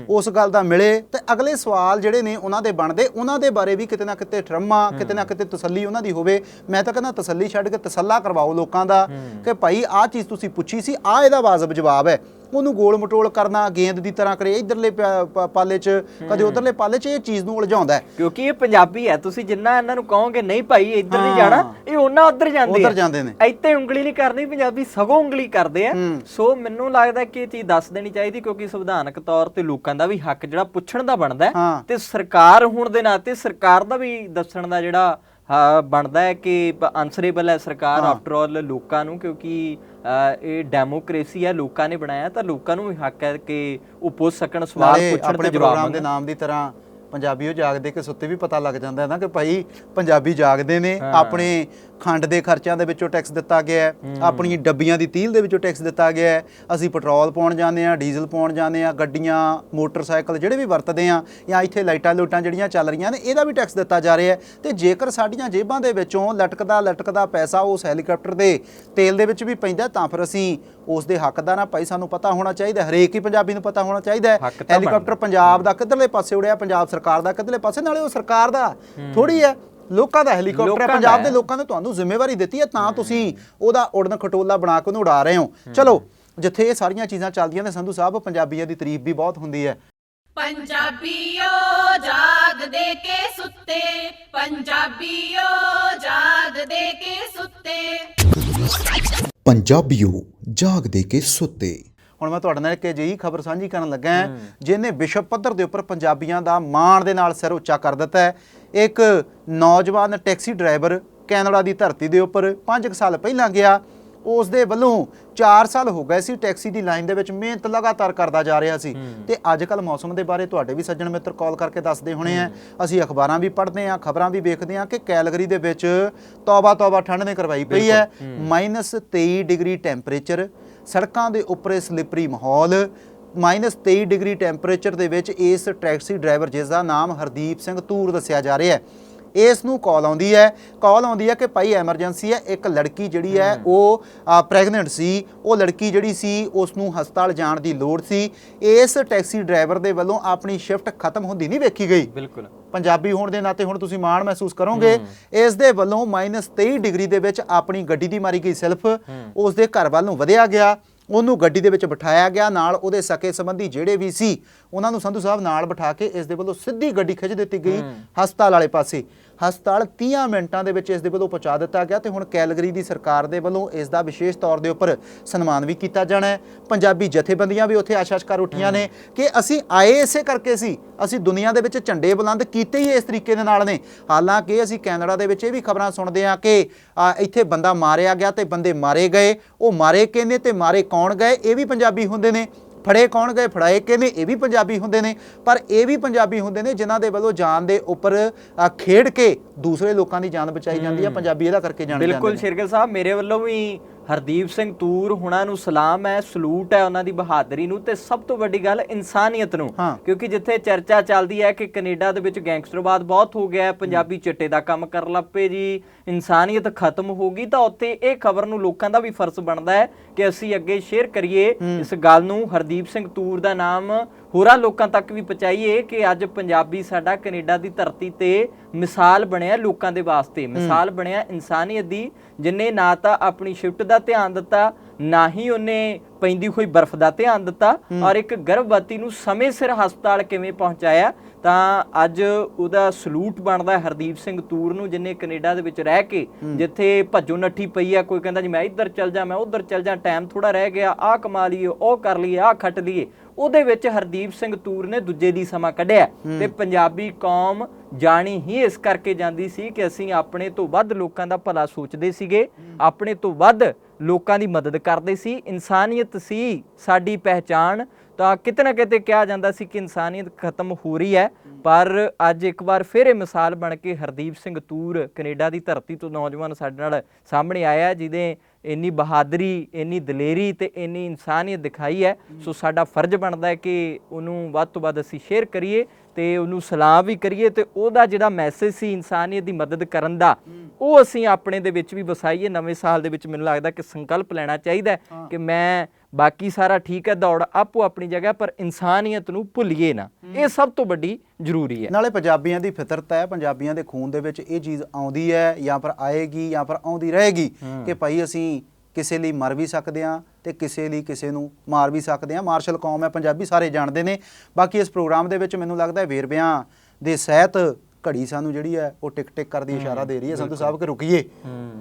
ਉਸ ਗੱਲ ਦਾ ਮਿਲੇ। ਤੇ ਅਗਲੇ ਸਵਾਲ ਜਿਹੜੇ ਨੇ ਉਹਨਾਂ ਦੇ ਬਣਦੇ ਉਹਨਾਂ ਦੇ ਬਾਰੇ ਵੀ ਕਿਤੇ ਨਾ ਕਿਤੇ ਠਰਮਾ ਕਿਤੇ ਨਾ ਕਿਤੇ ਤਸੱਲੀ ਉਹਨਾਂ ਦੀ ਹੋਵੇ। ਮੈਂ ਤਾਂ ਕਹਿੰਦਾ ਤਸੱਲੀ ਛੱਡ ਕੇ ਤਸੱਲਾ ਕਰਵਾਓ ਲੋਕਾਂ ਦਾ ਕਿ ਭਾਈ ਆਹ ਚੀਜ਼ ਤੁਸੀਂ ਪੁੱਛੀ ਸੀ ਆਹ ਇਹਦਾ ਵਾਜਬ ਜਵਾਬ ਹੈ। ਉਹਨੂੰ ਗੋਲ ਮਟੋਲ ਕਰਨਾ ਗੇਂਦ ਦੀ ਤਰ੍ਹਾਂ ਕਰੇ ਇਧਰਲੇ ਪਾਲੇ 'ਚ ਕਦੇ ਉਧਰਲੇ ਪਾਲੇ 'ਚ ਇਹ ਚੀਜ਼ ਨੂੰ ਉਲਝਾਉਂਦਾ ਕਿਉਂਕਿ ਇਹ ਪੰਜਾਬੀ ਹੈ ਤੁਸੀਂ ਜਿੰਨਾ ਇਹਨਾਂ ਨੂੰ ਕਹੋਗੇ ਨਹੀਂ ਭਾਈ ਇੱਧਰ ਨਹੀਂ। ਜਾਣਾ ਇਹ ਉਹਨਾਂ ਉੱਧਰ ਜਾਂਦੇ ਉੱਧਰ। ਜਾਂਦੇ ਨੇ। ਇੱਥੇ ਉਂਗਲੀ ਨਹੀਂ ਕਰਨੀ ਪੰਜਾਬੀ ਸਗੋਂ ਉਂਗਲੀ ਕਰਦੇ ਆ। ਸੋ ਮੈਨੂੰ ਲੱਗਦਾ ਕਿ ਇਹ ਚੀਜ਼ ਦੱਸ ਦੇਣੀ ਚਾਹੀਦੀ ਕਿਉਂਕਿ ਸੰਵਿਧਾਨਕ ਤੌਰ ਤੇ ਲੋਕਾਂ ਦਾ ਵੀ ਹੱਕ ਜਿਹੜਾ ਪੁੱਛਣ ਦਾ ਬਣਦਾ। ਤੇ ਸਰਕਾਰ ਹੋਣ ਦੇ ਨਾਤੇ ਸਰਕਾਰ ਦਾ ਵੀ ਦੱਸਣ ਦਾ ਜਿਹੜਾ ਬਣਦਾ ਹੈ ਕਿ ਆਨਸਰੇਬਲ ਹੈ ਸਰਕਾਰ। ਆਫਟਰ ਆਲ ਲੋਕਾਂ ਨੂੰ ਕਿਉਂਕਿ ਇਹ ਡੈਮੋਕ੍ਰੇਸੀ ਹੈ ਲੋਕਾਂ ਨੇ ਬਣਾਇਆ ਤਾਂ ਲੋਕਾਂ ਨੂੰ ਵੀ ਹੱਕ ਹੈ ਕਿ ਉਹ ਪੁੱਛ ਸਕਣ ਸਵਾਲ ਪੁੱਛਣ ਤੇ ਜਵਾਬ ਦੇ ਨਾਮ ਦੀ ਤਰ੍ਹਾਂ ਪੰਜਾਬੀਓ ਜਾਗਦੇ ਕਿ ਸੁੱਤੇ ਵੀ ਪਤਾ ਲੱਗ ਜਾਂਦਾ ਹੈ ਨਾ ਕਿ ਭਾਈ ਪੰਜਾਬੀ ਜਾਗਦੇ ਨੇ। ਆਪਣੇ ਖੰਡ ਦੇ ਖਰਚਿਆਂ ਦੇ ਵਿੱਚੋਂ ਟੈਕਸ ਦਿੱਤਾ ਗਿਆ ਹੈ ਆਪਣੀ ਡੱਬੀਆਂ ਦੀ ਤੀਲ ਦੇ ਵਿੱਚੋਂ ਟੈਕਸ ਦਿੱਤਾ ਗਿਆ ਹੈ। ਅਸੀਂ ਪੈਟਰੋਲ ਪਾਉਣ ਜਾਂਦੇ ਆ ਡੀਜ਼ਲ ਪਾਉਣ ਜਾਂਦੇ ਆ ਗੱਡੀਆਂ ਮੋਟਰਸਾਈਕਲ ਜਿਹੜੇ ਵੀ ਵਰਤਦੇ ਆ ਜਾਂ ਇੱਥੇ ਲਾਈਟਾਂ ਲੂਟਾਂ ਜਿਹੜੀਆਂ ਚੱਲ ਰਹੀਆਂ ਨੇ ਇਹਦਾ ਵੀ ਟੈਕਸ ਦਿੱਤਾ ਜਾ ਰਿਹਾ ਹੈ। ਤੇ ਜੇਕਰ ਸਾਡੀਆਂ ਜੇਬਾਂ ਦੇ ਵਿੱਚੋਂ ਲਟਕਦਾ ਲਟਕਦਾ ਪੈਸਾ ਉਸ ਹੈਲੀਕਾਪਟਰ ਦੇ ਤੇਲ ਦੇ ਵਿੱਚ ਵੀ ਪੈਂਦਾ ਤਾਂ ਫਿਰ ਅਸੀਂ ਉਸ ਦੇ ਹੱਕਦਾਰ ਆ ਭਾਈ ਸਾਨੂੰ ਪਤਾ ਹੋਣਾ ਚਾਹੀਦਾ। ਹਰੇਕ ਹੀ ਪੰਜਾਬੀ ਨੂੰ ਪਤਾ ਹੋਣਾ ਚਾਹੀਦਾ ਹੈ। ਹੈਲੀਕਾਪਟਰ ਪੰਜਾਬ ਦਾ ਕਿੱਧਰਲੇ ਪਾਸੇ ਉੜਿਆ ਪੰਜਾਬ ਸਰਕਾਰ ਦਾ ਕਿੱਧਰਲੇ ਪਾਸੇ ਨਾਲੇ ਉਹ ਸਰਕਾਰ ਦਾ ਥੋੜੀ ਹੈ। ਲੋਕਾਂ ਦਾ ਹੈਲੀਕਾਪਟਰ ਲੋਕਾਂ ਹੈ ਦਾ ਪੰਜਾਬ। ਦੇ ਲੋਕਾਂ ਨੇ ਤੁਹਾਨੂੰ ਜ਼ਿੰਮੇਵਾਰੀ ਦਿੱਤੀ ਹੈ ਤਾਂ ਤੁਸੀਂ ਉਹਦਾ ਉੜਨ ਖਟੋਲਾ ਬਣਾ ਕੇ ਉਹਨੂੰ ਉਡਾ ਰਹੇ ਹੋ। ਚਲੋ ਜਿੱਥੇ ਇਹ ਸਾਰੀਆਂ ਚੀਜ਼ਾਂ ਚੱਲਦੀਆਂ ਨੇ ਸੰਧੂ ਸਾਹਿਬ ਪੰਜਾਬੀਆਂ ਦੀ ਤਾਰੀਫ ਵੀ ਬਹੁਤ ਹੁੰਦੀ ਹੈ। ਪੰਜਾਬੀਓ ਜਾਗਦੇ ਕੇ ਸੁੱਤੇ। ਪੰਜਾਬੀਓ ਜਾਗਦੇ ਕੇ ਸੁੱਤੇ। ਪੰਜਾਬੀਓ ਜਾਗਦੇ ਕੇ ਸੁੱਤੇ। ਹੁਣ ਮੈਂ ਤੁਹਾਡੇ ਨਾਲ ਇੱਕ ਅਜਿਹੀ ਖਬਰ ਸਾਂਝੀ ਕਰਨ ਲੱਗਾ ਹਾਂ ਜਿਹਨੇ ਵਿਸ਼ਵ ਪੱਧਰ ਦੇ ਉੱਪਰ ਪੰਜਾਬੀਆਂ ਦਾ ਮਾਣ ਦੇ ਨਾਲ ਸਿਰ ਉੱਚਾ ਕਰ ਦਿੱਤਾ ਹੈ। ਇੱਕ ਨੌਜਵਾਨ ਟੈਕਸੀ ਡਰਾਈਵਰ ਕੈਨੇਡਾ ਦੀ ਧਰਤੀ ਦੇ ਉੱਪਰ 5 ਸਾਲ ਪਹਿਲਾਂ ਗਿਆ। ਉਸ ਦੇ ਵੱਲੋਂ 4 ਸਾਲ ਹੋ ਗਏ ਸੀ ਟੈਕਸੀ ਦੀ ਲਾਈਨ ਦੇ ਵਿੱਚ ਮਿਹਨਤ ਲਗਾਤਾਰ ਕਰਦਾ ਜਾ ਰਿਹਾ ਸੀ। ਤੇ ਅੱਜ ਕੱਲ ਮੌਸਮ ਦੇ ਬਾਰੇ ਤੁਹਾਡੇ ਵੀ ਸੱਜਣ ਮਿੱਤਰ ਕਾਲ ਕਰਕੇ ਦੱਸਦੇ ਹੋਣੇ ਆ। ਅਸੀਂ ਅਖਬਾਰਾਂ ਵੀ ਪੜ੍ਹਦੇ ਆ ਖਬਰਾਂ ਵੀ ਵੇਖਦੇ ਆ ਕਿ ਕੈਲਗਰੀ ਦੇ ਵਿੱਚ ਤੌਬਾ ਤੌਬਾ ਠੰਡ ਨੇ ਕਰਵਾਈ ਪਈ ਹੈ। ਮਾਈਨਸ 23 ਡਿਗਰੀ ਟੈਂਪਰੇਚਰ ਸੜਕਾਂ ਦੇ ਉੱਪਰ ਸਲਿਪਰੀ ਮਾਹੌਲ 23 ਡਿਗਰੀ ਟੈਂਪਰੇਚਰ ਦੇ ਵਿੱਚ ਇਸ ਟੈਕਸੀ ਡਰਾਈਵਰ ਜਿਸ ਦਾ ਨਾਮ ਹਰਦੀਪ ਸਿੰਘ ਤੂਰ ਦੱਸਿਆ ਜਾ ਰਿਹਾ ਹੈ। ਇਸ ਨੂੰ ਕਾਲ ਆਉਂਦੀ ਹੈ। ਕਾਲ ਆਉਂਦੀ ਹੈ ਕਿ ਭਾਈ ਐਮਰਜੈਂਸੀ ਹੈ ਇੱਕ ਲੜਕੀ ਜਿਹੜੀ ਹੈ ਉਹ ਪ੍ਰੈਗਨੈਂਟ ਸੀ। ਉਹ ਲੜਕੀ ਜਿਹੜੀ ਸੀ ਉਸ ਨੂੰ ਹਸਪਤਾਲ ਜਾਣ ਦੀ ਲੋੜ ਸੀ। ਇਸ ਟੈਕਸੀ ਡਰਾਈਵਰ ਦੇ ਵੱਲੋਂ ਆਪਣੀ ਸ਼ਿਫਟ ਖਤਮ ਹੁੰਦੀ ਨਹੀਂ ਵੇਖੀ ਗਈ। ਬਿਲਕੁਲ। ਪੰਜਾਬੀ ਹੋਣ ਦੇ ਨਾਤੇ ਹੁਣ ਤੁਸੀਂ ਮਾਣ ਮਹਿਸੂਸ ਕਰੋਗੇ। ਇਸ ਦੇ ਵੱਲੋਂ -23 ਡਿਗਰੀ ਦੇ ਵਿੱਚ ਆਪਣੀ ਗੱਡੀ ਦੀ ਮਾਰੀ ਗਈ ਸੈਲਫ। ਉਸ ਦੇ ਘਰ ਵੱਲ ਨੂੰ ਵਧਿਆ ਗਿਆ। ਉਹਨੂੰ ਗੱਡੀ ਦੇ ਵਿੱਚ ਬਿਠਾਇਆ ਗਿਆ ਨਾਲ ਉਹਦੇ ਸਕੇ ਸੰਬੰਧੀ ਜਿਹੜੇ ਵੀ ਸੀ ਉਹਨਾਂ ਨੂੰ ਸੰਧੂ ਸਾਹਿਬ ਨਾਲ ਬਿਠਾ ਕੇ ਇਸ ਦੇ ਵੱਲੋਂ ਸਿੱਧੀ ਗੱਡੀ ਖਿੱਚ ਦਿੱਤੀ ਗਈ ਹਸਪਤਾਲ ਵਾਲੇ ਪਾਸੇ। ਹਸਪਤਾਲ 30 ਮਿੰਟਾਂ ਦੇ ਵਿੱਚ ਇਸ ਦੇ ਵੱਲੋਂ ਪਹੁੰਚਾ ਦਿੱਤਾ ਗਿਆ ਤੇ ਹੁਣ ਕੈਲਗਰੀ ਦੀ ਸਰਕਾਰ ਦੇ ਵੱਲੋਂ ਇਸ ਦਾ ਵਿਸ਼ੇਸ਼ ਤੌਰ ਦੇ ਉੱਪਰ ਸਨਮਾਨ ਵੀ ਕੀਤਾ ਜਾਣਾ ਹੈ। ਪੰਜਾਬੀ ਜਥੇਬੰਦੀਆਂ ਵੀ ਉੱਥੇ ਆਸ਼ਾ ਕਰ ਉੱਠੀਆਂ ਨੇ ਕਿ ਅਸੀਂ ਆਏ ਇਸੇ ਕਰਕੇ ਸੀ। ਅਸੀਂ ਦੁਨੀਆ ਦੇ ਵਿੱਚ ਝੰਡੇ ਬੁਲੰਦ ਕੀਤੇ ਹੀ ਇਸ ਤਰੀਕੇ ਦੇ ਨਾਲ ਨੇ। ਹਾਲਾਂਕਿ ਅਸੀਂ ਕੈਨੇਡਾ ਦੇ ਵਿੱਚ ਇਹ ਵੀ ਖਬਰਾਂ ਸੁਣਦੇ ਹਾਂ ਕਿ ਆ, ਇੱਥੇ ਬੰਦਾ ਮਾਰਿਆ ਗਿਆ ਤੇ ਬੰਦੇ ਮਾਰੇ ਗਏ। ਉਹ ਮਾਰੇ ਕਿਹਨੇ ਤੇ ਮਾਰੇ ਕੌਣ ਗਏ? ਇਹ ਵੀ ਪੰਜਾਬੀ ਹੁੰਦੇ ਨੇ। ਫੜੇ ਕੌਣ ਗਏ ਫੜਾਏ ਕਿਹਨੇ ਇਹ ਵੀ ਪੰਜਾਬੀ ਹੁੰਦੇ ਨੇ। ਪਰ ਇਹ ਵੀ ਪੰਜਾਬੀ ਹੁੰਦੇ ਨੇ ਜਿਨ੍ਹਾਂ ਦੇ ਵੱਲੋਂ ਜਾਨ ਦੇ ਉੱਪਰ ਖੇਡ ਕੇ ਦੂਸਰੇ ਲੋਕਾਂ ਦੀ ਜਾਨ ਬਚਾਈ ਜਾਂਦੀ ਹੈ। ਪੰਜਾਬੀ ਇਹਦਾ ਕਰਕੇ ਜਾਣੇ ਜਾਂਦੇ ਬਿਲਕੁਲ ਸ਼ੇਰਗਿਲ ਸਾਹਿਬ ਮੇਰੇ ਵੱਲੋਂ ਵੀ ਹਰਦੀਪ ਸਿੰਘ ਤੂਰ ਹੁਣਾਂ ਨੂੰ ਸਲਾਮ ਹੈ ਸਲੂਟ ਹੈ ਉਹਨਾਂ ਦੀ ਬਹਾਦਰੀ ਨੂੰ ਤੇ ਸਭ ਤੋਂ ਵੱਡੀ ਗੱਲ ਇਨਸਾਨੀਅਤ ਨੂੰ। ਕਿਉਂਕਿ ਜਿੱਥੇ ਚਰਚਾ ਚੱਲਦੀ ਹੈ ਕਿ ਕੈਨੇਡਾ ਦੇ ਵਿੱਚ ਗੈਂਗਸਟਰਵਾਦ ਬਹੁਤ ਹੋ ਗਿਆ ਪੰਜਾਬੀ ਚਿੱਟੇ ਦਾ ਕੰਮ ਕਰਨ ਲੱਗ ਪਏ ਜੀ ਇਨਸਾਨੀਅਤ ਖਤਮ ਹੋ ਗਈ ਤਾਂ ਉੱਥੇ ਇਹ ਖਬਰ ਨੂੰ ਲੋਕਾਂ ਦਾ ਵੀ ਫਰਜ਼ ਬਣਦਾ ਹੈ ਕਿ ਅਸੀਂ ਅੱਗੇ ਸ਼ੇਅਰ ਕਰੀਏ। ਇਸ ਗੱਲ ਨੂੰ ਹਰਦੀਪ ਸਿੰਘ ਤੂਰ ਦਾ ਨਾਮ ਹੋਰਾਂ ਲੋਕਾਂ ਤੱਕ ਵੀ ਪਹੁੰਚਾਈਏ ਕਿ ਅੱਜ ਪੰਜਾਬੀ ਸਾਡਾ ਕੈਨੇਡਾ ਦੀ ਧਰਤੀ ਤੇ ਮਿਸਾਲ ਬਣਿਆ ਲੋਕਾਂ ਦੇ ਵਾਸਤੇ ਮਿਸਾਲ ਬਣਿਆ ਇਨਸਾਨੀਅਤ ਦੀ ਜਿਨੇ ਨਾ ਤਾਂ ਆਪਣੀ ਸ਼ਿਫਟ ਦਾ ਧਿਆਨ ਦਿੱਤਾ ਨਾ ਹੀ ਉਹਨੇ ਪੈਂਦੀ ਹੋਈ ਬਰਫ਼ ਦਾ ਧਿਆਨ ਦਿੱਤਾ ਔਰ ਇੱਕ ਗਰਭਵਤੀ ਨੂੰ ਸਮੇਂ ਸਿਰ ਹਸਪਤਾਲ ਕਿਵੇਂ ਪਹੁੰਚਾਇਆ ਤਾਂ ਅੱਜ ਉਹਦਾ ਸਲੂਟ ਬਣਦਾ ਹਰਦੀਪ ਸਿੰਘ ਤੂਰ ਨੂੰ ਜਿਨੇ ਕੈਨੇਡਾ ਦੇ ਵਿੱਚ ਰਹਿ ਕੇ ਜਿੱਥੇ ਭੱਜੋ ਨੱਠੀ ਪਈ ਆ ਕੋਈ ਕਹਿੰਦਾ ਜੀ ਮੈਂ ਇੱਧਰ ਚੱਲ ਜਾ ਮੈਂ ਉੱਧਰ ਚੱਲ ਜਾ ਟਾਈਮ ਥੋੜਾ ਰਹਿ ਗਿਆ ਆਹ ਕਮਾ ਲਈਏ ਉਹ ਕਰ ਲਈਏ ਆਹ ਖੱਟ ਲਈਏ। ਉਹਦੇ ਵਿੱਚ ਹਰਦੀਪ ਸਿੰਘ ਤੂਰ ਨੇ ਦੂਜੇ ਦੀ ਸਮਾਂ ਕੱਢਿਆ ਤੇ ਪੰਜਾਬੀ ਕੌਮ ਜਾਣੀ ਹੀ ਇਸ ਕਰਕੇ ਜਾਂਦੀ ਸੀ ਕਿ ਅਸੀਂ ਆਪਣੇ ਤੋਂ ਵੱਧ ਲੋਕਾਂ ਦਾ ਭਲਾ ਸੋਚਦੇ ਸੀਗੇ ਆਪਣੇ ਤੋਂ ਵੱਧ ਲੋਕਾਂ ਦੀ ਮਦਦ ਕਰਦੇ ਸੀ। ਇਨਸਾਨੀਅਤ ਸੀ ਸਾਡੀ ਪਹਿਚਾਣ। ਤਾਂ ਕਿਤੇ ਨਾ ਕਿਤੇ ਕਿਹਾ ਜਾਂਦਾ ਸੀ ਕਿ ਇਨਸਾਨੀਅਤ ਖਤਮ ਹੋ ਰਹੀ ਹੈ ਪਰ ਅੱਜ ਇੱਕ ਵਾਰ ਫਿਰ ਇਹ ਮਿਸਾਲ ਬਣ ਕੇ ਹਰਦੀਪ ਸਿੰਘ ਤੂਰ ਕੈਨੇਡਾ ਦੀ ਧਰਤੀ ਤੋਂ ਨੌਜਵਾਨ ਸਾਡੇ ਨਾਲ ਸਾਹਮਣੇ ਆਇਆ ਜਿਹਦੇ ਇੰਨੀ ਬਹਾਦਰੀ ਇੰਨੀ ਦਲੇਰੀ ਤੇ ਇੰਨੀ ਇਨਸਾਨੀਅਤ ਦਿਖਾਈ ਹੈ। ਸੋ ਸਾਡਾ ਫਰਜ਼ ਬਣਦਾ ਹੈ ਕਿ ਉਹਨੂੰ ਵੱਧ ਤੋਂ ਵੱਧ ਅਸੀਂ ਸ਼ੇਅਰ ਕਰੀਏ ਤੇ ਉਹਨੂੰ ਸਲਾਮ ਵੀ ਕਰੀਏ ਤੇ ਉਹਦਾ ਜਿਹੜਾ ਮੈਸੇਜ ਸੀ ਇਨਸਾਨੀਅਤ ਦੀ ਮਦਦ ਕਰਨ ਦਾ ਉਹ ਅਸੀਂ ਆਪਣੇ ਦੇ ਵਿੱਚ ਵੀ ਵਸਾਈਏ। ਨਵੇਂ ਸਾਲ ਦੇ ਵਿੱਚ ਮੈਨੂੰ ਲੱਗਦਾ ਕਿ ਸੰਕਲਪ ਲੈਣਾ ਚਾਹੀਦਾ ਕਿ ਮੈਂ ਬਾਕੀ ਸਾਰਾ ਠੀਕ ਹੈ ਦੌੜ ਆਪੋ ਆਪਣੀ ਜਗ੍ਹਾ ਪਰ ਇਨਸਾਨੀਅਤ ਨੂੰ ਭੁੱਲੀਏ ਨਾ। ਇਹ ਸਭ ਤੋਂ ਵੱਡੀ ਜ਼ਰੂਰੀ ਹੈ। ਨਾਲੇ ਪੰਜਾਬੀਆਂ ਦੀ ਫਿਤਰਤ ਹੈ ਪੰਜਾਬੀਆਂ ਦੇ ਖੂਨ ਦੇ ਵਿੱਚ ਇਹ ਚੀਜ਼ ਆਉਂਦੀ ਹੈ ਜਾਂ ਫਿਰ ਆਏਗੀ ਜਾਂ ਫਿਰ ਆਉਂਦੀ ਰਹੇਗੀ ਕਿ ਭਾਈ ਅਸੀਂ ਕਿਸੇ ਲਈ ਮਰ ਵੀ ਸਕਦੇ ਹਾਂ ਤੇ ਕਿਸੇ ਲਈ ਕਿਸੇ ਨੂੰ ਮਾਰ ਵੀ ਸਕਦੇ ਹਾਂ। ਮਾਰਸ਼ਲ ਕੌਮ ਹੈ ਪੰਜਾਬੀ ਸਾਰੇ ਜਾਣਦੇ ਨੇ। ਬਾਕੀ ਇਸ ਪ੍ਰੋਗਰਾਮ ਦੇ ਵਿੱਚ ਮੈਨੂੰ ਲੱਗਦਾ ਹੈ ਵੇਰਵਿਆਂ ਦੇ ਸਹਿਤ ਘੜੀ ਸਾਨੂੰ ਜਿਹੜੀ ਹੈ ਉਹ ਟਿਕ ਟਿਕ ਕਰਦੀ ਇਸ਼ਾਰਾ ਦੇ ਰਹੀ ਹੈ ਸੰਧੂ ਸਾਹਿਬ ਕਿ ਰੁਕੀਏ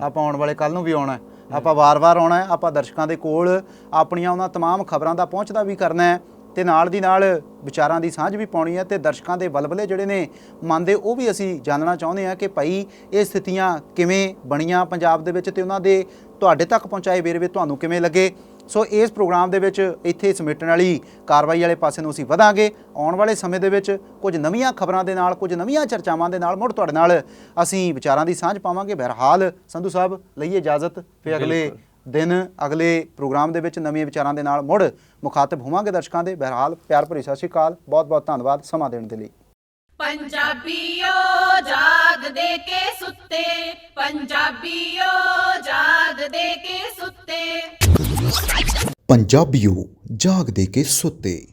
ਆਪਾਂ ਆਉਣ ਵਾਲੇ ਕੱਲ ਨੂੰ ਵੀ ਆਉਣਾ ਹੈ ਆਪਾਂ ਵਾਰ-ਵਾਰ ਆਉਣਾ ਹੈ ਆਪਾਂ ਦਰਸ਼ਕਾਂ ਦੇ ਕੋਲ ਆਪਣੀਆਂ ਉਹਨਾਂ तमाम ਖਬਰਾਂ ਦਾ ਪਹੁੰਚਦਾ ਵੀ ਕਰਨਾ ਹੈ ਤੇ ਨਾਲ ਦੀ ਨਾਲ ਵਿਚਾਰਾਂ ਦੀ ਸਾਂਝ ਵੀ ਪਾਉਣੀ ਹੈ ਤੇ ਦਰਸ਼ਕਾਂ ਦੇ ਬਲਬਲੇ ਜਿਹੜੇ ਨੇ ਮਨ ਦੇ ਉਹ ਵੀ ਅਸੀਂ ਜਾਣਨਾ ਚਾਹੁੰਦੇ ਹਾਂ ਕਿ ਭਾਈ ਇਹ ਸਥਿਤੀਆਂ ਕਿਵੇਂ ਬਣੀਆਂ ਪੰਜਾਬ ਦੇ ਵਿੱਚ ਤੇ ਉਹਨਾਂ ਦੇ ਤੁਹਾਡੇ ਤੱਕ ਪਹੁੰਚਾਏ ਵੇਰਵੇ ਤੁਹਾਨੂੰ ਕਿਵੇਂ ਲੱਗੇ ਸੋ ਇਸ ਪ੍ਰੋਗਰਾਮ ਦੇ ਵਿੱਚ ਇੱਥੇ ਸਮੇਟਣ ਵਾਲੀ ਕਾਰਵਾਈ ਵਾਲੇ ਪਾਸੇ ਨੂੰ ਅਸੀਂ ਵਧਾਂਗੇ। ਆਉਣ ਵਾਲੇ ਸਮੇਂ ਦੇ ਵਿੱਚ ਕੁਝ ਨਵੀਆਂ ਖਬਰਾਂ ਦੇ ਨਾਲ ਕੁਝ ਨਵੀਆਂ ਚਰਚਾਵਾਂ ਦੇ ਨਾਲ ਮੁੜ ਤੁਹਾਡੇ ਨਾਲ ਅਸੀਂ ਵਿਚਾਰਾਂ ਦੀ ਸਾਂਝ ਪਾਵਾਂਗੇ। ਬਹਰਹਾਲ ਸੰਧੂ ਸਾਹਿਬ ਲਈਏ ਇਜਾਜ਼ਤ ਫਿਰ ਅਗਲੇ ਦਿਨ ਅਗਲੇ ਪ੍ਰੋਗਰਾਮ ਦੇ ਵਿੱਚ ਨਵੇਂ ਵਿਚਾਰਾਂ ਦੇ ਨਾਲ ਮੁੜ ਮੁਖਾਤਬ ਹੋਵਾਂਗੇ ਦਰਸ਼ਕਾਂ ਦੇ। ਬਹਰਹਾਲ ਪਿਆਰ ਭਰੀ ਸਤਿ ਸ਼੍ਰੀ ਅਕਾਲ। ਬਹੁਤ ਬਹੁਤ ਧੰਨਵਾਦ ਸਮਾਂ ਦੇਣ ਦੇ ਲਈ। ਪੰਜਾਬੀਓ ਜਾਗ ਦੇ ਕੇ ਸੁੱਤੇ। ਪੰਜਾਬੀਓ ਜਾਗ ਦੇ ਕੇ ਸੁੱਤੇ। ਪੰਜਾਬੀਓ ਜਾਗ ਦੇ ਕੇ ਸੁੱਤੇ।